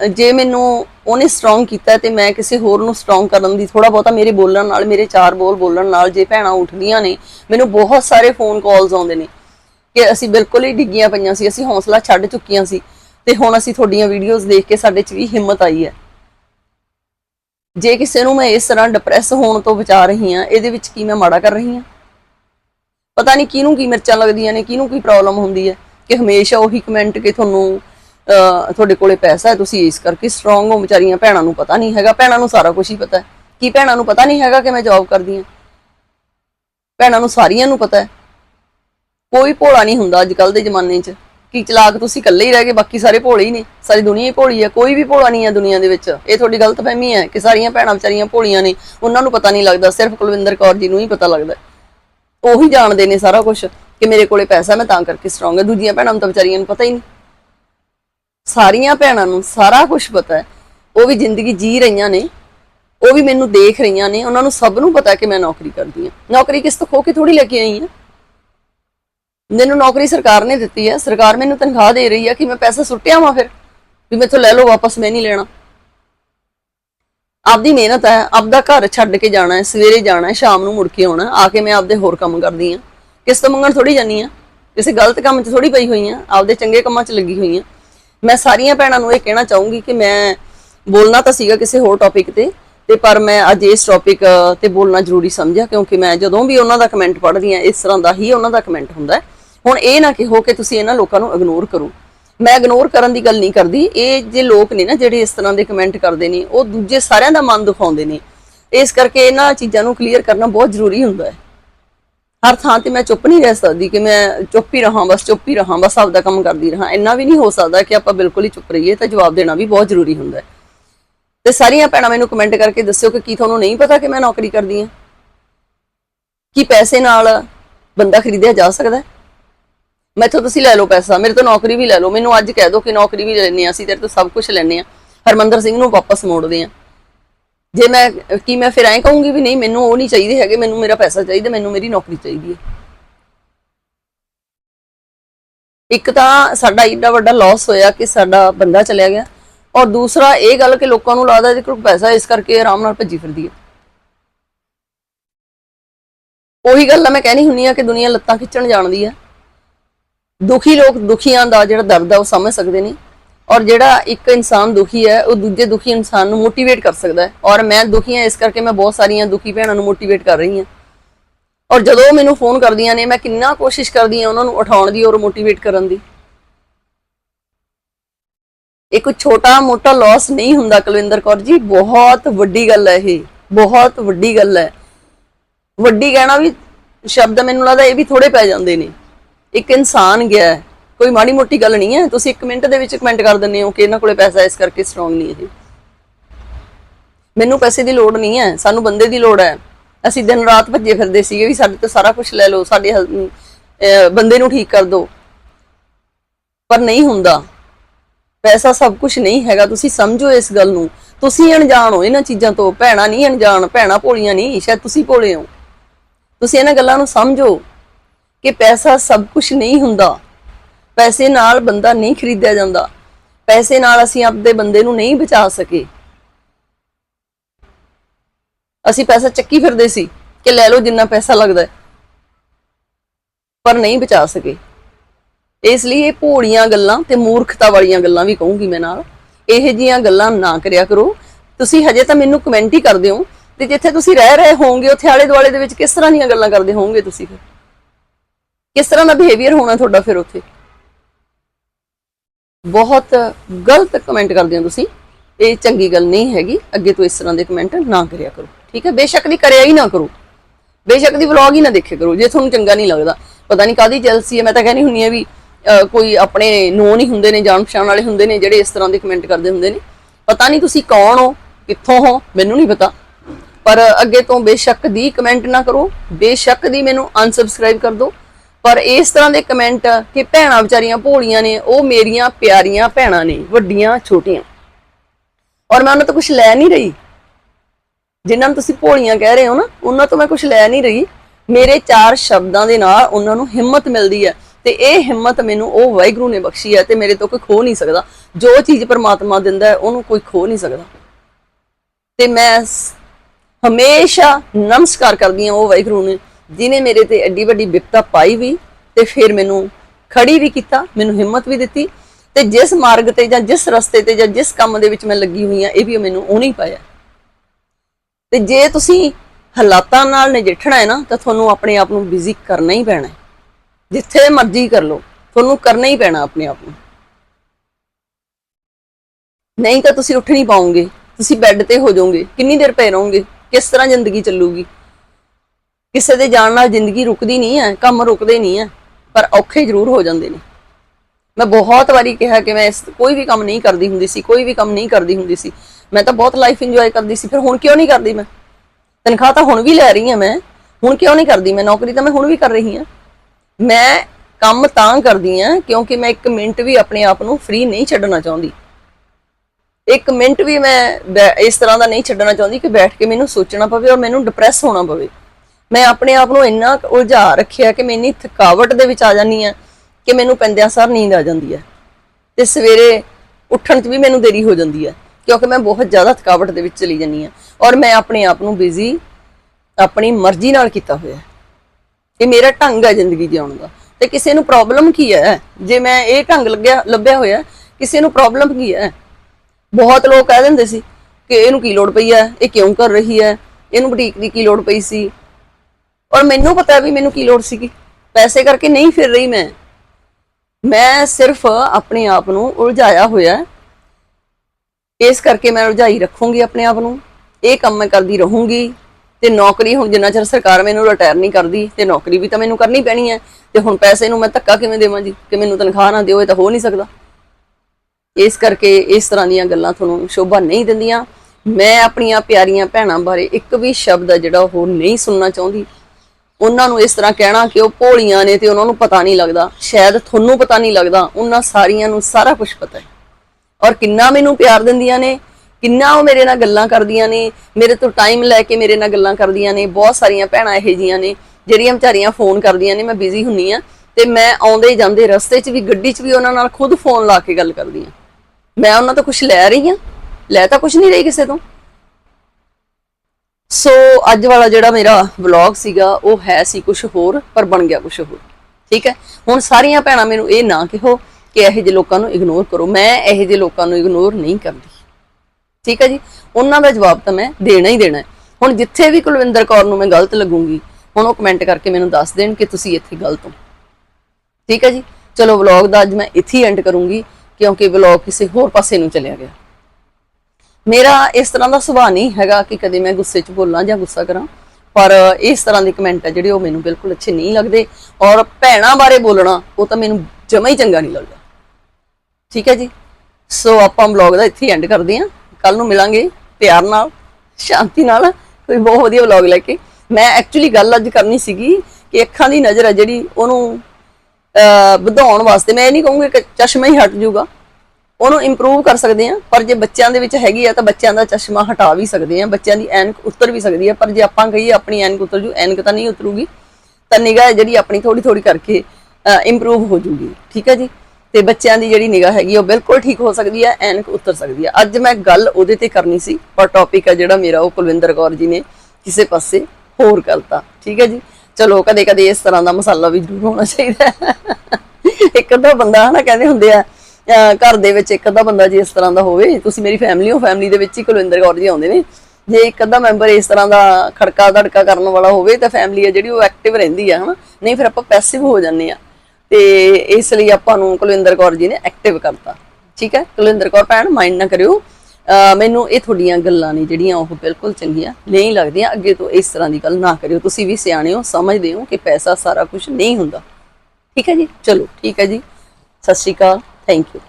ਜੇ ਮੈਨੂੰ ਉਹਨੇ ਸਟਰੋਂਗ ਕੀਤਾ ਤੇ ਮੈਂ ਕਿਸੇ ਹੋਰ ਨੂੰ ਸਟਰੋਂਗ ਕਰਨ ਦੀ ਥੋੜਾ ਬਹੁਤਾ ਮੇਰੇ ਬੋਲਣ ਨਾਲ, ਮੇਰੇ ਚਾਰ ਬੋਲ ਬੋਲਣ ਨਾਲ ਜੇ ਭੈਣਾਂ ਉੱਠਦੀਆਂ ਨੇ, ਮੈਨੂੰ ਬਹੁਤ ਸਾਰੇ ਫੋਨ ਕਾਲਸ ਆਉਂਦੇ ਨੇ ਕਿ ਅਸੀਂ ਬਿਲਕੁਲ ਹੀ ਡਿੱਗੀਆਂ ਪਈਆਂ ਸੀ, ਅਸੀਂ ਹੌਸਲਾ ਛੱਡ ਚੁੱਕੀਆਂ ਸੀ ਤੇ ਹੁਣ ਅਸੀਂ ਤੁਹਾਡੀਆਂ ਵੀਡੀਓਜ਼ ਦੇਖ ਕੇ ਸਾਡੇ 'ਚ ਵੀ ਹਿੰਮਤ ਆਈ ਹੈ। ਜੇ ਕਿਸੇ ਨੂੰ ਮੈਂ ਇਸ ਤਰ੍ਹਾਂ ਡਿਪਰੈਸ ਹੋਣ ਤੋਂ ਬਚਾ ਰਹੀ ਹਾਂ, ਇਹਦੇ ਵਿੱਚ ਕੀ ਮੈਂ ਮਾੜਾ ਕਰ ਰਹੀ ਹਾਂ? ਪਤਾ ਨਹੀਂ ਕਿਹਨੂੰ ਕੀ ਮਿਰਚਾਂ ਲੱਗਦੀਆਂ ਨੇ, ਕਿਹਨੂੰ ਕੀ ਪ੍ਰੋਬਲਮ ਹੁੰਦੀ ਹੈ ਕਿ ਹਮੇਸ਼ਾ ਉਹੀ ਕਮੈਂਟ ਕਿ ਤੁਹਾਨੂੰ ਤੁਹਾਡੇ ਕੋਲੇ ਪੈਸਾ ਹੈ, ਤੁਸੀਂ ਇਸ ਕਰਕੇ ਸਟਰੋਂਗ ਹੋ। ਵਿਚਾਰੀਆਂ ਭੈਣਾਂ ਨੂੰ ਪਤਾ ਨਹੀਂ ਹੈਗਾ, ਭੈਣਾਂ ਨੂੰ ਸਾਰਾ ਕੁਝ ਹੀ ਪਤਾ ਹੈ। ਕੀ ਭੈਣਾਂ ਨੂੰ ਪਤਾ ਨਹੀਂ ਹੈਗਾ ਕਿ ਮੈਂ ਜੌਬ ਕਰਦੀ ਹਾਂ? ਭੈਣਾਂ ਨੂੰ ਸਾਰੀਆਂ ਨੂੰ ਪਤਾ ਹੈ। ਕੋਈ ਭੋਲਾ ਨਹੀਂ ਹੁੰਦਾ ਅੱਜ ਕੱਲ ਦੇ ਜ਼ਮਾਨੇ 'ਚ। ਕਿ ਚਲਾਕ ਤੁਸੀਂ ਇਕੱਲੇ ਹੀ ਰਹਿ ਗਏ, ਬਾਕੀ ਸਾਰੇ ਭੋਲੇ ਹੀ ਨੇ। ਸਾਰੀ ਦੁਨੀਆ ਹੀ ਭੋਲੀ ਹੈ ਕੋਈ ਵੀ ਭੋਲਾ ਨਹੀਂ ਹੈ ਦੁਨੀਆ ਦੇ ਵਿੱਚ। ਇਹ ਤੁਹਾਡੀ ਗਲਤਫਹਿਮੀ ਹੈ ਕਿ ਸਾਰੀਆਂ ਭੈਣਾਂ ਵਿਚਾਰੀਆਂ ਭੋਲੀਆਂ ਨੇ। ਉਹਨਾਂ ਨੂੰ ਪਤਾ ਨਹੀਂ ਲੱਗਦਾ, ਸਿਰਫ ਕੁਲਵਿੰਦਰ ਕੌਰ ਜੀ ਨੂੰ ਹੀ ਪਤਾ ਲੱਗਦਾ। ਉਹੀ ਜਾਣਦੇ ਨੇ ਸਾਰਾ ਕੁਝ ਕਿ ਮੇਰੇ ਕੋਲੇ ਪੈਸਾ ਮੈਂ ਤਾਂ ਕਰਕੇ ਸਟਰੋਂਗ ਹੈ ਦੂਜੀਆਂ ਭੈਣਾਂ ਨੂੰ ਤਾਂ ਵਿਚਾਰੀਆਂ ਨੂੰ ਪਤਾ ਹੀ ਨਹੀਂ। ਸਾਰੀਆਂ ਭੈਣਾਂ ਨੂੰ ਸਾਰਾ ਕੁਝ ਪਤਾ ਹੈ। ਉਹ ਵੀ ਜ਼ਿੰਦਗੀ ਜੀ ਰਹੀਆਂ ਨੇ, ਉਹ ਵੀ ਮੈਨੂੰ ਦੇਖ ਰਹੀਆਂ ਨੇ, ਉਹਨਾਂ ਨੂੰ ਸਭ ਨੂੰ ਪਤਾ ਕਿ ਮੈਂ ਨੌਕਰੀ ਕਰਦੀ ਹਾਂ। ਨੌਕਰੀ ਕਿਸ ਤੋਂ ਖੋ ਕੇ ਥੋੜੀ ਲੈ ਕੇ ਆਈ ਹਾਂ। ਮੈਨੂੰ ਨੌਕਰੀ ਸਰਕਾਰ ਨੇ ਦਿੱਤੀ ਹੈ। ਸਰਕਾਰ ਮੈਨੂੰ ਤਨਖਾਹ ਦੇ ਰਹੀ ਹੈ ਕਿ ਮੈਂ ਪੈਸਾ ਸੁੱਟਿਆ ਵਾਂ ਫਿਰ, ਵੀ ਮੈਥੋਂ ਲੈ ਲਓ ਵਾਪਸ, ਮੈਂ ਨਹੀਂ ਲੈਣਾ। ਆਪਦੀ ਮਿਹਨਤ ਹੈ, ਆਪਦਾ ਘਰ ਛੱਡ ਕੇ ਜਾਣਾ ਹੈ, ਸਵੇਰੇ ਜਾਣਾ ਹੈ, ਸ਼ਾਮ ਨੂੰ ਮੁੜ ਕੇ ਆਉਣਾ ਆ ਕੇ ਮੈਂ ਆਪਦੇ ਹੋਰ ਕੰਮ ਕਰਦੀ ਆ ਕਿਸ ਤੋਂ ਮੰਗਣ ਥੋੜੀ ਜਾਨੀ ਆ ਕਿਸੇ ਗਲਤ ਕੰਮ 'ਚ ਥੋੜੀ ਪਈ ਹੋਈ ਆ ਆਪਦੇ ਚੰਗੇ ਕੰਮਾਂ 'ਚ ਲੱਗੀ ਹੋਈ ਆ ਮੈਂ ਸਾਰੀਆਂ ਭੈਣਾਂ ਨੂੰ ਇਹ ਕਹਿਣਾ ਚਾਹੂੰਗੀ ਕਿ ਮੈਂ ਬੋਲਣਾ ਤਾਂ ਸੀਗਾ ਕਿਸੇ ਹੋਰ ਟੌਪਿਕ ਤੇ ਤੇ ਪਰ ਮੈਂ ਅੱਜ ਇਸ ਟੌਪਿਕ ਤੇ ਬੋਲਣਾ ਜ਼ਰੂਰੀ ਸਮਝਿਆ, ਕਿਉਂਕਿ ਮੈਂ ਜਦੋਂ ਵੀ ਉਹਨਾਂ ਦਾ ਕਮੈਂਟ ਪੜ੍ਹਦੀ ਆ ਇਸ ਤਰ੍ਹਾਂ ਦਾ ਹੀ ਉਹਨਾਂ ਦਾ ਕਮੈਂਟ ਹੁੰਦਾ ਹੈ। ਹੁਣ ਇਹ ਨਾ ਕਿਹੋ ਕਿ ਤੁਸੀਂ ਇਹਨਾਂ ਲੋਕਾਂ ਨੂੰ ਇਗਨੋਰ ਕਰੋ। ਮੈਂ ਇਗਨੋਰ ਕਰਨ ਦੀ ਗੱਲ ਨਹੀਂ ਕਰਦੀ। ਇਹ ਜੇ ਲੋਕ ਨੇ ਨਾ ਜਿਹੜੇ ਇਸ ਤਰ੍ਹਾਂ ਦੇ ਕਮੈਂਟ ਕਰਦੇ ਨੇ, ਉਹ ਦੂਜੇ ਸਾਰਿਆਂ ਦਾ ਮਨ ਦੁਖਾਉਂਦੇ ਨੇ। ਇਸ ਕਰਕੇ ਇਹਨਾਂ ਚੀਜ਼ਾਂ ਨੂੰ ਕਲੀਅਰ ਕਰਨਾ ਬਹੁਤ ਜ਼ਰੂਰੀ ਹੁੰਦਾ ਹੈ। ਹਰ ਥਾਂ ਤੇ ਮੈਂ ਚੁੱਪ ਨਹੀਂ ਰਹਿ ਸਕਦੀ ਕਿ ਮੈਂ ਚੁੱਪ ਹੀ ਰਹਾ, ਬਸ ਚੁੱਪ ਹੀ ਰਹਾ, ਬਸ ਆਪਦਾ ਕੰਮ ਕਰਦੀ ਰਹਾ। ਇੰਨਾ ਵੀ ਨਹੀਂ ਹੋ ਸਕਦਾ ਕਿ ਆਪਾਂ ਬਿਲਕੁਲ ਹੀ ਚੁੱਪ ਰਹੀਏ ਤਾਂ ਜਵਾਬ ਦੇਣਾ ਵੀ ਬਹੁਤ ਜ਼ਰੂਰੀ ਹੁੰਦਾ ਹੈ। ਤੇ ਸਾਰੀਆਂ ਭੈਣਾਂ ਮੈਨੂੰ ਕਮੈਂਟ ਕਰਕੇ ਦੱਸਿਓ ਕਿ ਕੀ ਤੁਹਾਨੂੰ ਨਹੀਂ ਪਤਾ ਕਿ ਮੈਂ ਨੌਕਰੀ ਕਰਦੀ ਹਾਂ? ਕੀ ਪੈਸੇ ਨਾਲ ਬੰਦਾ ਖਰੀਦਿਆ ਜਾ ਸਕਦਾ ਹੈ? ਮੈਥੋਂ ਤੁਸੀਂ ਲੈ ਲਓ ਪੈਸਾ, ਮੇਰੇ ਤੋਂ ਨੌਕਰੀ ਵੀ ਲੈ ਲਓ। ਮੈਨੂੰ ਅੱਜ ਕਹਿ ਦਿਓ ਕਿ ਨੌਕਰੀ ਵੀ ਲੈਣੀ ਆ ਅਸੀਂ ਤੇਰੇ ਤੋਂ ਸਭ ਕੁਝ ਲੈਣੇ ਆ ਹਰਮੰਦਰ ਸਿੰਘ ਨੂੰ ਵਾਪਸ ਮੋੜਦੇ ਆ ਜੇ ਮੈਂ, ਕੀ ਮੈਂ ਫਿਰ ਐਂ ਕਹੂੰਗੀ ਵੀ ਨਹੀਂ, ਮੈਨੂੰ ਉਹ ਨਹੀਂ ਚਾਹੀਦੇ ਹੈਗੇ, ਮੈਨੂੰ ਮੇਰਾ ਪੈਸਾ ਚਾਹੀਦਾ, ਮੈਨੂੰ ਮੇਰੀ ਨੌਕਰੀ ਚਾਹੀਦੀ ਹੈ। ਇੱਕ ਤਾਂ ਸਾਡਾ ਏਡਾ ਵੱਡਾ ਲਾਸ ਹੋਇਆ ਕਿ ਸਾਡਾ ਬੰਦਾ ਚਲਿਆ ਗਿਆ। ਔਰ ਦੂਸਰਾ, ਇਹ ਗੱਲ ਕਿ ਲੋਕਾਂ ਨੂੰ ਲੱਗਦਾ ਜੇ ਪੈਸਾ ਇਸ ਕਰਕੇ ਆਰਾਮ ਨਾਲ ਭੱਜੀ ਫਿਰਦੀ ਹੈ। ਉਹੀ ਗੱਲ ਆ, ਮੈਂ ਕਹਿਣੀ ਹੁੰਨੀ ਆ ਕਿ ਦੁਨੀਆ ਲੱਤਾਂ ਖਿੱਚਣ ਜਾਣਦੀ ਆ ਦੁਖੀ ਲੋਕ ਦੁਖੀਆਂ ਦਾ ਜਿਹੜਾ ਦਰਦ ਆ ਉਹ ਸਮਝ ਸਕਦੇ ਨੇ ਔਰ ਜਿਹੜਾ ਇੱਕ ਇਨਸਾਨ ਦੁਖੀ ਹੈ, ਉਹ ਦੂਜੇ ਦੁਖੀ ਇਨਸਾਨ ਨੂੰ ਮੋਟੀਵੇਟ ਕਰ ਸਕਦਾ ਹੈ। ਔਰ ਮੈਂ ਦੁਖੀ ਹਾਂ, ਇਸ ਕਰਕੇ ਮੈਂ ਬਹੁਤ ਸਾਰੀਆਂ ਦੁਖੀ ਭੈਣਾਂ ਨੂੰ ਮੋਟੀਵੇਟ ਕਰ ਰਹੀ ਹਾਂ। ਔਰ ਜਦੋਂ ਮੈਨੂੰ ਫੋਨ ਕਰਦੀਆਂ ਨੇ, ਮੈਂ ਕਿੰਨਾ ਕੋਸ਼ਿਸ਼ ਕਰਦੀ ਹਾਂ ਉਹਨਾਂ ਨੂੰ ਉਠਾਉਣ ਦੀ ਔਰ ਮੋਟੀਵੇਟ ਕਰਨ ਦੀ। ਇਹ ਕੋਈ ਛੋਟਾ ਮੋਟਾ ਲਾਸ ਨਹੀਂ ਹੁੰਦਾ, ਕੁਲਵਿੰਦਰ ਕੌਰ ਜੀ, ਬਹੁਤ ਵੱਡੀ ਗੱਲ ਹੈ ਇਹ, ਬਹੁਤ ਵੱਡੀ ਗੱਲ ਹੈ। ਵੱਡੀ ਕਹਿਣਾ ਵੀ ਸ਼ਬਦ ਮੈਨੂੰ ਲੱਗਦਾ ਇਹ ਵੀ ਥੋੜੇ ਪੈ ਜਾਂਦੇ ਨੇ। ਇੱਕ ਇਨਸਾਨ ਗਿਆ ਕੋਈ ਮਾੜੀ ਮੋਟੀ ਗੱਲ ਨਹੀਂ ਹੈ, ਤੁਸੀਂ 1 ਮਿੰਟ ਦੇ ਵਿੱਚ ਕਮੈਂਟ ਕਰ ਦਿੰਦੇ ਹੋ ਕਿ ਇਹਨਾਂ ਕੋਲੇ ਪੈਸਾ ਇਸ ਕਰਕੇ ਸਟਰੋਂਗ ਨਹੀਂ ਇਹ। ਮੈਨੂੰ ਪੈਸੇ ਦੀ ਲੋੜ ਨਹੀਂ ਹੈ, ਸਾਨੂੰ ਬੰਦੇ ਦੀ ਲੋੜ ਹੈ। ਅਸੀਂ ਦਿਨ ਰਾਤ ਭੱਜੇ ਫਿਰਦੇ ਸੀਗੇ ਵੀ ਸਾਡੇ ਤੋਂ ਸਾਰਾ ਕੁਝ ਲੈ ਲਓ, ਸਾਡੇ ਬੰਦੇ ਨੂੰ ਠੀਕ ਕਰ ਦਿਓ। ਪਰ ਨਹੀਂ ਹੁੰਦਾ। ਪੈਸਾ ਸਭ ਕੁਝ ਨਹੀਂ ਹੈਗਾ, ਤੁਸੀਂ ਸਮਝੋ ਇਸ ਗੱਲ ਨੂੰ। ਤੁਸੀਂ ਅਣਜਾਣ ਹੋ ਇਹਨਾਂ ਚੀਜ਼ਾਂ ਤੋਂ, ਭੈਣਾ ਨਹੀਂ ਅਣਜਾਣ, ਭੈਣਾ ਭੋਲੀਆਂ ਨਹੀਂ, ਸ਼ਾਇਦ ਤੁਸੀਂ ਭੋਲੇ ਹੋ। ਤੁਸੀਂ ਇਹਨਾਂ ਗੱਲਾਂ ਨੂੰ ਸਮਝੋ। ਕਿ ਪੈਸਾ ਸਭ ਕੁਝ ਨਹੀਂ ਹੁੰਦਾ। ਪੈਸੇ ਨਾਲ ਬੰਦਾ ਨਹੀਂ ਖਰੀਦਿਆ ਜਾਂਦਾ। ਪੈਸੇ ਨਾਲ ਅਸੀਂ ਆਪਦੇ ਬੰਦੇ ਨੂੰ ਨਹੀਂ ਬਚਾ ਸਕੇ। ਅਸੀਂ ਪੈਸਾ ਚੱਕੀ ਫਿਰਦੇ ਸੀ ਕਿ ਲੈ ਲਓ ਜਿੰਨਾ ਪੈਸਾ ਲੱਗਦਾ ਪਰ ਨਹੀਂ ਬਚਾ ਸਕੇ। ਇਸ ਲਈ ਇਹ ਭੋਲੀਆਂ ਗੱਲਾਂ ਤੇ ਮੂਰਖਤਾ ਵਾਲੀਆਂ ਗੱਲਾਂ ਵੀ ਕਹੂੰਗੀ ਮੈਂ ਨਾਲ। ਇਹ ਜੀਆਂ ਗੱਲਾਂ ਨਾ ਕਰਿਆ ਕਰੋ। ਤੁਸੀਂ ਹਜੇ ਤਾਂ ਮੈਨੂੰ ਕਮੈਂਟ ਹੀ ਕਰਦੇ ਹੋ ਤੇ ਜਿੱਥੇ ਤੁਸੀਂ ਰਹਿ ਰਹੇ ਹੋਵੋਗੇ, ਉੱਥੇ ਆਲੇ ਦੁਆਲੇ ਦੇ ਵਿੱਚ ਕਿਸ ਤਰ੍ਹਾਂ ਦੀਆਂ ਗੱਲਾਂ ਕਰਦੇ ਹੋਵੋਗੇ ਤੁਸੀਂ ਫਿਰ? ਕਿਸ ਤਰ੍ਹਾਂ ਦਾ ਬਿਹੇਵੀਅਰ ਹੋਣਾ ਤੁਹਾਡਾ ਫਿਰ ਉੱਥੇ? ਬਹੁਤ ਗਲਤ ਕਮੈਂਟ ਕਰਦੇ ਹੋ ਤੁਸੀਂ। ਇਹ ਚੰਗੀ ਗੱਲ ਨਹੀਂ ਹੈਗੀ। ਅੱਗੇ ਤੋਂ ਇਸ ਤਰ੍ਹਾਂ ਦੇ ਕਮੈਂਟ ਨਾ ਕਰਿਆ ਕਰੋ। ਠੀਕ ਹੈ? ਬੇਸ਼ੱਕ ਦੀ ਕਰਿਆ ਹੀ ਨਾ ਕਰੋ। ਬੇਸ਼ੱਕ ਦੀ ਵਲੌਗ ਹੀ ਨਾ ਦੇਖਿਆ ਕਰੋ। ਜੇ ਤੁਹਾਨੂੰ ਚੰਗਾ ਨਹੀਂ ਲੱਗਦਾ। ਪਤਾ ਨਹੀਂ ਕਾਦੀ ਜੈਲਸੀ ਹੈ। ਮੈਂ ਤਾਂ ਕਹਿੰਦੀ ਹੁੰਨੀ ਆ ਵੀ ਕੋਈ ਆਪਣੇ ਨੋ ਨਹੀਂ ਹੁੰਦੇ ਨੇ, ਜਾਣ ਪਛਾਣ ਵਾਲੇ ਹੁੰਦੇ ਨੇ, ਜਿਹੜੇ ਇਸ ਤਰ੍ਹਾਂ ਦੇ ਕਮੈਂਟ ਕਰਦੇ ਹੁੰਦੇ ਨੇ। ਪਤਾ ਨਹੀਂ ਤੁਸੀਂ ਕੌਣ ਹੋ, ਕਿੱਥੋਂ ਹੋ, ਮੈਨੂੰ ਨਹੀਂ ਪਤਾ। ਪਰ ਅੱਗੇ ਤੋਂ ਬੇਸ਼ੱਕ ਦੀ ਕਮੈਂਟ ਨਾ ਕਰੋ। ਬੇਸ਼ੱਕ ਦੀ ਮੈਨੂੰ ਅਨਸਬਸਕ੍ਰਾਈਬ ਕਰ ਦਿਓ। ਪਰ ਇਸ ਤਰ੍ਹਾਂ ਦੇ ਕਮੈਂਟ ਕਿ ਭੈਣਾਂ ਵਿਚਾਰੀਆਂ ਭੋਲੀਆਂ ਨੇ, ਉਹ ਮੇਰੀਆਂ ਪਿਆਰੀਆਂ ਭੈਣਾਂ ਨੇ, ਵੱਡੀਆਂ, ਛੋਟੀਆਂ। ਔਰ ਮੈਂ ਉਹਨਾਂ ਤੋਂ ਕੁਝ ਲੈ ਨਹੀਂ ਰਹੀ। ਜਿਨ੍ਹਾਂ ਨੂੰ ਤੁਸੀਂ ਭੋਲੀਆਂ ਕਹਿ ਰਹੇ ਹੋ ਨਾ, ਉਹਨਾਂ ਤੋਂ ਮੈਂ ਕੁਝ ਲੈ ਨਹੀਂ ਰਹੀ। ਮੇਰੇ ਚਾਰ ਸ਼ਬਦਾਂ ਦੇ ਨਾਲ ਉਹਨਾਂ ਨੂੰ ਹਿੰਮਤ ਮਿਲਦੀ ਹੈ ਤੇ ਇਹ ਹਿੰਮਤ ਮੈਨੂੰ ਉਹ ਵਾਹਿਗੁਰੂ ਨੇ ਬਖਸ਼ੀ ਹੈ ਤੇ ਮੇਰੇ ਤੋਂ ਕੋਈ ਖੋ ਨਹੀਂ ਸਕਦਾ। ਜੋ ਚੀਜ਼ ਪਰਮਾਤਮਾ ਦਿੰਦਾ ਹੈ, ਉਹਨੂੰ ਕੋਈ ਖੋ ਨਹੀਂ ਸਕਦਾ। ਤੇ ਮੈਂ ਹਮੇਸ਼ਾ ਨਮਸਕਾਰ ਕਰਦੀ ਹਾਂ ਉਹ ਵਾਹਿਗੁਰੂ ਨੇ। ਜਿਨੇ ਮੇਰੇ ਤੇ ਐਡੀ ਵੱਡੀ ਵਿਪਤਾ ਪਾਈ ਵੀ ਤੇ ਫਿਰ ਮੈਨੂੰ ਖੜੀ ਵੀ ਕੀਤਾ, ਮੈਨੂੰ ਹਿੰਮਤ ਵੀ ਦਿੱਤੀ ਤੇ ਜਿਸ ਮਾਰਗ ਤੇ ਜਾਂ ਜਿਸ ਰਸਤੇ ਤੇ ਜਾਂ ਜਿਸ ਕੰਮ ਦੇ ਵਿੱਚ ਮੈਂ ਲੱਗੀ ਹੋਈ ਹਾਂ, ਇਹ ਵੀ ਮੈਨੂੰ ਉਹਨੇ ਹੀ ਪਾਇਆ। ਤੇ ਜੇ ਤੁਸੀਂ ਹਾਲਾਤਾਂ ਨਾਲ ਨਜਿੱਠਣਾ ਹੈ ਨਾ, ਤਾਂ ਤੁਹਾਨੂੰ ਆਪਣੇ ਆਪ ਨੂੰ ਬਿਜ਼ੀ ਕਰਨਾ ਹੀ ਪੈਣਾ ਜਿੱਥੇ ਮਰਜ਼ੀ ਕਰ ਲਓ, ਤੁਹਾਨੂੰ ਕਰਨਾ ਹੀ ਪੈਣਾ ਆਪਣੇ ਆਪ ਨੂੰ। ਨਹੀਂ ਤਾਂ ਤੁਸੀਂ ਉੱਠ ਨਹੀਂ ਪਾਓਗੇ, ਤੁਸੀਂ ਬੈੱਡ ਤੇ ਹੋ ਜਾਓਗੇ, ਕਿੰਨੀ ਦੇਰ ਪਏ ਰਹੋਗੇ, ਕਿਸ ਤਰ੍ਹਾਂ ਜ਼ਿੰਦਗੀ ਚੱਲੂਗੀ? ਕਿਸੇ ਦੇ ਜਾਣ ਨਾਲ ਜ਼ਿੰਦਗੀ ਰੁਕਦੀ ਨਹੀਂ ਹੈ, ਕੰਮ ਰੁਕਦੇ ਨਹੀਂ ਹੈ, ਪਰ ਔਖੇ ਜ਼ਰੂਰ ਹੋ ਜਾਂਦੇ ਨੇ। ਮੈਂ ਬਹੁਤ ਵਾਰੀ ਕਿਹਾ ਕਿ ਮੈਂ ਇਸ ਕੋਈ ਵੀ ਕੰਮ ਨਹੀਂ ਕਰਦੀ ਹੁੰਦੀ ਸੀ, ਕੋਈ ਵੀ ਕੰਮ ਨਹੀਂ ਕਰਦੀ ਹੁੰਦੀ ਸੀ। ਮੈਂ ਤਾਂ ਬਹੁਤ ਲਾਈਫ ਇੰਜੋਏ ਕਰਦੀ ਸੀ, ਫਿਰ ਹੁਣ ਕਿਉਂ ਨਹੀਂ ਕਰਦੀ ਮੈਂ? ਤਨਖਾਹ ਤਾਂ ਹੁਣ ਵੀ ਲੈ ਰਹੀ ਹਾਂ ਮੈਂ, ਹੁਣ ਕਿਉਂ ਨਹੀਂ ਕਰਦੀ ਮੈਂ? ਨੌਕਰੀ ਤਾਂ ਮੈਂ ਹੁਣ ਵੀ ਕਰ ਰਹੀ ਹਾਂ। ਮੈਂ ਕੰਮ ਤਾਂ ਕਰਦੀ ਹਾਂ, ਕਿਉਂਕਿ ਮੈਂ ਇੱਕ ਮਿੰਟ ਵੀ ਆਪਣੇ ਆਪ ਨੂੰ ਫ੍ਰੀ ਨਹੀਂ ਛੱਡਣਾ ਚਾਹੁੰਦੀ। ਇੱਕ ਮਿੰਟ ਵੀ ਮੈਂ ਇਸ ਤਰ੍ਹਾਂ ਦਾ ਨਹੀਂ ਛੱਡਣਾ ਚਾਹੁੰਦੀ ਕਿ ਬੈਠ ਕੇ ਮੈਨੂੰ ਸੋਚਣਾ ਪਵੇ ਔਰ ਮੈਨੂੰ ਡਿਪਰੈਸ ਹੋਣਾ ਪਵੇ। ਮੈਂ ਆਪਣੇ ਆਪ ਨੂੰ ਇੰਨਾ ਕੁ ਉਲਝਾ ਰੱਖਿਆ ਕਿ ਮੈਂ ਇੰਨੀ ਥਕਾਵਟ ਦੇ ਵਿੱਚ ਆ ਜਾਂਦੀ ਆ ਕਿ ਮੈਨੂੰ ਪੈਂਦਿਆਂ ਸਾਰ ਨੀਂਦ ਆ ਜਾਂਦੀ ਹੈ। ਤੇ ਸਵੇਰੇ ਉੱਠਣ 'ਚ ਵੀ ਮੈਨੂੰ ਦੇਰੀ ਹੋ ਜਾਂਦੀ ਹੈ, ਕਿਉਂਕਿ ਮੈਂ ਬਹੁਤ ਜ਼ਿਆਦਾ ਥਕਾਵਟ ਦੇ ਵਿੱਚ ਚਲੀ ਜਾਂਦੀ ਆ ਔਰ ਮੈਂ ਆਪਣੇ ਆਪ ਨੂੰ ਬਿਜ਼ੀ ਆਪਣੀ ਮਰਜ਼ੀ ਨਾਲ ਕੀਤਾ ਹੋਇਆ ਇਹ ਮੇਰਾ ਢੰਗ ਹੈ ਜ਼ਿੰਦਗੀ ਜਿਉਣ ਦਾ। ਤੇ ਕਿਸੇ ਨੂੰ ਪ੍ਰੋਬਲਮ ਕੀ ਹੈ? ਜੇ ਮੈਂ ਇਹ ਢੰਗ ਲੱਗਿਆ, ਲੱਭਿਆ ਹੋਇਆ, ਕਿਸੇ ਨੂੰ ਪ੍ਰੋਬਲਮ ਕੀ ਹੈ? ਬਹੁਤ ਲੋਕ ਕਹਿ ਦਿੰਦੇ ਸੀ ਕਿ ਇਹਨੂੰ ਕੀ ਲੋੜ ਪਈ ਹੈ? ਇਹ ਕਿਉਂ ਕਰ ਰਹੀ ਹੈ? ਇਹਨੂੰ ਬੁਟੀਕ ਦੀ ਕੀ ਲੋੜ ਪਈ ਸੀ? ਔਰ ਮੈਨੂੰ ਪਤਾ ਵੀ ਮੈਨੂੰ ਕੀ ਲੋੜ ਸੀਗੀ। ਪੈਸੇ ਕਰਕੇ ਨਹੀਂ ਫਿਰ ਰਹੀ ਮੈਂ। ਮੈਂ ਸਿਰਫ ਆਪਣੇ ਆਪ ਨੂੰ ਉਲਝਾਇਆ ਹੋਇਆ ਇਸ ਕਰਕੇ ਮੈਂ ਉਲਝਾਈ ਰੱਖੂੰਗੀ ਆਪਣੇ ਆਪ ਨੂੰ। ਇਹ ਕੰਮ ਮੈਂ ਕਰਦੀ ਰਹੂੰਗੀ। ਤੇ ਨੌਕਰੀ ਹੁਣ ਜਿੰਨਾ ਚਿਰ ਸਰਕਾਰ ਮੈਨੂੰ ਰਿਟਾਇਰ ਨਹੀਂ ਕਰਦੀ, ਤੇ ਨੌਕਰੀ ਵੀ ਤਾਂ ਮੈਨੂੰ ਕਰਨੀ ਪੈਣੀ ਹੈ। ਤੇ ਹੁਣ ਪੈਸੇ ਨੂੰ ਮੈਂ ਧੱਕਾ ਕਿਵੇਂ ਦੇਵਾਂ ਜੀ ਕਿ ਮੈਨੂੰ ਤਨਖਾਹ ਨਾ ਦਿਓ, ਇਹ ਤਾਂ ਹੋ ਨਹੀਂ ਸਕਦਾ। ਇਸ ਕਰਕੇ ਇਸ ਤਰ੍ਹਾਂ ਦੀਆਂ ਗੱਲਾਂ ਤੁਹਾਨੂੰ ਸ਼ੋਭਾ ਨਹੀਂ ਦਿੰਦੀਆਂ। ਮੈਂ ਆਪਣੀਆਂ ਪਿਆਰੀਆਂ ਭੈਣਾਂ ਬਾਰੇ ਇੱਕ ਵੀ ਸ਼ਬਦ ਆ ਜਿਹੜਾ ਉਹ ਨਹੀਂ ਸੁਣਨਾ ਚਾਹੁੰਦੀ। ਉਹਨਾਂ ਨੂੰ ਇਸ ਤਰ੍ਹਾਂ ਕਹਿਣਾ ਕਿ ਉਹ ਭੋਲੀਆਂ ਨੇ ਤੇ ਉਹਨਾਂ ਨੂੰ ਪਤਾ ਨਹੀਂ ਲੱਗਦਾ। ਸ਼ਾਇਦ ਤੁਹਾਨੂੰ ਪਤਾ ਨਹੀਂ ਲੱਗਦਾ। ਉਹਨਾਂ ਸਾਰੀਆਂ ਨੂੰ ਸਾਰਾ ਕੁਝ ਪਤਾ ਹੈ। ਔਰ ਕਿੰਨਾ ਮੈਨੂੰ ਪਿਆਰ ਦਿੰਦੀਆਂ ਨੇ, ਕਿੰਨਾ ਉਹ ਮੇਰੇ ਨਾਲ ਗੱਲਾਂ ਕਰਦੀਆਂ ਨੇ, ਮੇਰੇ ਤੋਂ ਟਾਈਮ ਲੈ ਕੇ ਮੇਰੇ ਨਾਲ ਗੱਲਾਂ ਕਰਦੀਆਂ ਨੇ, ਬਹੁਤ ਸਾਰੀਆਂ ਭੈਣਾਂ ਇਹੋ ਜੀਆਂ ਨੇ, ਜਿਹੜੀਆਂ ਵਿਚਾਰੀਆਂ ਫੋਨ ਕਰਦੀਆਂ ਨੇ, ਮੈਂ ਬਿਜ਼ੀ ਹੁੰਨੀ ਆ ਤੇ ਮੈਂ ਆਉਂਦੇ ਜਾਂਦੇ ਰਸਤੇ 'ਚ ਵੀ, ਗੱਡੀ 'ਚ ਵੀ ਉਹਨਾਂ ਨਾਲ ਖੁਦ ਫੋਨ ਲਾ ਕੇ ਗੱਲ ਕਰਦੀ ਆ ਮੈਂ ਉਹਨਾਂ ਤੋਂ ਕੁਝ ਲੈ ਰਹੀ ਆ ਲੈ ਤਾਂ ਕੁਝ ਨਹੀਂ ਰਹੀ ਕਿਸੇ ਤੋਂ। ਸੋ ਅੱਜ ਵਾਲਾ ਜਿਹੜਾ ਮੇਰਾ ਵਲੌਗ ਸੀਗਾ, ਉਹ ਹੈ ਸੀ ਕੁਝ ਹੋਰ, ਪਰ ਬਣ ਗਿਆ ਕੁਝ ਹੋਰ। ਠੀਕ ਹੈ? ਹੁਣ ਸਾਰੀਆਂ ਭੈਣਾਂ ਮੈਨੂੰ ਇਹ ਨਾ ਕਹੋ ਕਿ ਇਹੋ ਜਿਹੇ ਲੋਕਾਂ ਨੂੰ ਇਗਨੋਰ ਕਰੋ। ਮੈਂ ਇਹੋ ਜਿਹੇ ਲੋਕਾਂ ਨੂੰ ਇਗਨੋਰ ਨਹੀਂ ਕਰਦੀ। ਠੀਕ ਹੈ ਜੀ? ਉਹਨਾਂ ਦਾ ਜਵਾਬ ਤਾਂ ਮੈਂ ਦੇਣਾ ਹੀ ਦੇਣਾ ਹੁਣ ਜਿੱਥੇ ਵੀ ਕੁਲਵਿੰਦਰ ਕੌਰ ਨੂੰ ਮੈਂ ਗਲਤ ਲੱਗੂੰਗੀ, ਹੁਣ ਉਹ ਕਮੈਂਟ ਕਰਕੇ ਮੈਨੂੰ ਦੱਸ ਦੇਣ ਕਿ ਤੁਸੀਂ ਇੱਥੇ ਗਲਤ ਹੋ। ਠੀਕ ਹੈ ਜੀ? ਚਲੋ ਵਲੌਗ ਦਾ ਅੱਜ ਮੈਂ ਇੱਥੇ ਹੀ ਐਂਡ ਕਰੂੰਗੀ, ਕਿਉਂਕਿ ਵਲੌਗ ਕਿਸੇ ਹੋਰ ਪਾਸੇ ਨੂੰ ਚਲਿਆ ਗਿਆ। ਮੇਰਾ ਇਸ ਤਰ੍ਹਾਂ ਦਾ ਸੁਭਾਅ ਨਹੀਂ ਹੈਗਾ ਕਿ ਕਦੇ ਮੈਂ ਗੁੱਸੇ 'ਚ ਬੋਲਾਂ ਜਾਂ ਗੁੱਸਾ ਕਰਾਂ। ਪਰ ਇਸ ਤਰ੍ਹਾਂ ਦੇ ਕਮੈਂਟ ਆ ਜਿਹੜੇ ਉਹ ਮੈਨੂੰ ਬਿਲਕੁਲ ਅੱਛੇ ਨਹੀਂ ਲੱਗਦੇ ਔਰ ਭੈਣਾਂ ਬਾਰੇ ਬੋਲਣਾ ਉਹ ਤਾਂ ਮੈਨੂੰ ਜਮਾ ਹੀ ਚੰਗਾ ਨਹੀਂ ਲੱਗਦਾ। ਠੀਕ ਹੈ ਜੀ? ਸੋ ਆਪਾਂ ਵਲੌਗ ਦਾ ਇੱਥੇ ਐਂਡ ਕਰਦੇ ਹਾਂ। ਕੱਲ ਨੂੰ ਮਿਲਾਂਗੇ ਪਿਆਰ ਨਾਲ, ਸ਼ਾਂਤੀ ਨਾਲ। ਕੋਈ ਬਹੁਤ ਵਧੀਆ ਵਲੌਗ ਲੈ ਕੇ। ਮੈਂ ਐਕਚੁਅਲੀ ਗੱਲ ਅੱਜ ਕਰਨੀ ਸੀਗੀ ਕਿ ਅੱਖਾਂ ਦੀ ਨਜ਼ਰ ਹੈ ਜਿਹੜੀ ਉਹਨੂੰ ਵਧਾਉਣ ਵਾਸਤੇ। ਮੈਂ ਇਹ ਨਹੀਂ ਕਹੂੰਗੀ ਕਿ ਚਸ਼ਮਾ ਹੀ ਹਟ ਜਾਊਗਾ। ਉਹਨੂੰ ਇੰਪਰੂਵ ਕਰ ਸਕਦੇ ਆ ਪਰ ਜੇ ਬੱਚਿਆਂ ਦੇ ਵਿੱਚ ਹੈਗੀ ਆ ਤਾਂ ਬੱਚਿਆਂ ਦਾ ਚਸ਼ਮਾ ਹਟਾ ਵੀ ਸਕਦੇ ਆ ਬੱਚਿਆਂ ਦੀ ਐਨਕ ਉਤਰ ਵੀ ਸਕਦੀ ਆ, ਪਰ ਜੇ ਆਪਾਂ ਕਹੀਏ ਆਪਣੀ ਐਨਕ ਉਤਰ ਜੂ, ਐਨਕ ਤਾਂ ਨਹੀਂ ਉਤਰੂਗੀ, ਤਾਂ ਨਿਗਾਹ ਹੈ ਜਿਹੜੀ ਆਪਣੀ ਥੋੜੀ ਥੋੜੀ ਕਰਕੇ ਇੰਪਰੂਵ ਹੋ ਜੂਗੀ, ਠੀਕ ਹੈ ਜੀ? ਤੇ ਬੱਚਿਆਂ ਦੀ ਜਿਹੜੀ ਨਿਗਾਹ ਹੈਗੀ ਉਹ ਬਿਲਕੁਲ ਠੀਕ ਹੋ ਸਕਦੀ ਹੈ ਐਨਕ ਉਤਰ ਸਕਦੀ ਹੈ ਅੱਜ ਮੈਂ ਗੱਲ ਉਹਦੇ ਤੇ ਕਰਨੀ ਸੀ, ਪਰ ਟੌਪਿਕ ਹੈ ਜਿਹੜਾ ਮੇਰਾ, ਉਹ ਕੁਲਵਿੰਦਰ ਕੌਰ ਜੀ ਨੇ ਕਿਸੇ ਪਾਸੇ ਹੋਰ ਕਰਤਾ, ਠੀਕ ਹੈ ਜੀ? ਚਲੋ ਕਦੇ ਕਦੇ ਇਸ ਤਰ੍ਹਾਂ ਦਾ ਮਸਾਲਾ ਵੀ ਜ਼ਰੂਰ ਹੋਣਾ ਚਾਹੀਦਾ। ਇੱਕ ਅੱਧਾ ਬੰਦਾ ਹਨਾ, ਕਹਿੰਦੇ ਹੁੰਦੇ ਆ ਘਰ ਦੇ ਵਿੱਚ ਇੱਕ ਅੱਧਾ ਬੰਦਾ ਜੇ ਇਸ ਤਰ੍ਹਾਂ ਦਾ ਹੋਵੇ, ਤੁਸੀਂ ਮੇਰੀ ਫੈਮਿਲੀ ਹੋ ਫੈਮਿਲੀ ਦੇ ਵਿੱਚ ਹੀ ਕੁਲਵਿੰਦਰ ਕੌਰ ਜੀ ਆਉਂਦੇ ਨੇ। ਜੇ ਇੱਕ ਅੱਧਾ ਮੈਂਬਰ ਇਸ ਤਰ੍ਹਾਂ ਦਾ ਖੜਕਾ ਧੜਕਾ ਕਰਨ ਵਾਲਾ ਹੋਵੇ, ਤਾਂ ਫੈਮਿਲੀ ਹੈ ਜਿਹੜੀ ਉਹ ਐਕਟਿਵ ਰਹਿੰਦੀ ਆ, ਹਨਾ? ਨਹੀਂ, ਫਿਰ ਆਪਾਂ ਪੈਸਿਵ ਹੋ ਜਾਂਦੇ ਆ। ਤੇ ਇਸ ਲਈ ਆਪਾਂ ਨੂੰ ਕੁਲਵਿੰਦਰ ਕੌਰ ਜੀ ਨੇ ਐਕਟਿਵ ਕਰਤਾ। ਠੀਕ ਹੈ? ਕੁਲਵਿੰਦਰ ਕੌਰ, ਭੈਣ ਮਾਈਂਡ ਨਾ ਕਰਿਓ। ਮੈਨੂੰ ਇਹ ਤੁਹਾਡੀਆਂ ਗੱਲਾਂ ਨੇ ਜਿਹੜੀਆਂ ਉਹ ਬਿਲਕੁਲ ਚੰਗੀਆਂ ਨਹੀਂ ਲੱਗਦੀਆਂ। ਅੱਗੇ ਤੋਂ ਇਸ ਤਰ੍ਹਾਂ ਦੀ ਗੱਲ ਨਾ ਕਰਿਓ। ਤੁਸੀਂ ਵੀ ਸਿਆਣੇ ਹੋ, ਸਮਝਦੇ ਹੋ ਕਿ ਪੈਸਾ ਸਾਰਾ ਕੁਝ ਨਹੀਂ ਹੁੰਦਾ। ਠੀਕ ਹੈ ਜੀ? ਚਲੋ, ਠੀਕ ਹੈ ਜੀ। ਸਤਿ ਸ਼੍ਰੀ ਅਕਾਲ। Thank you.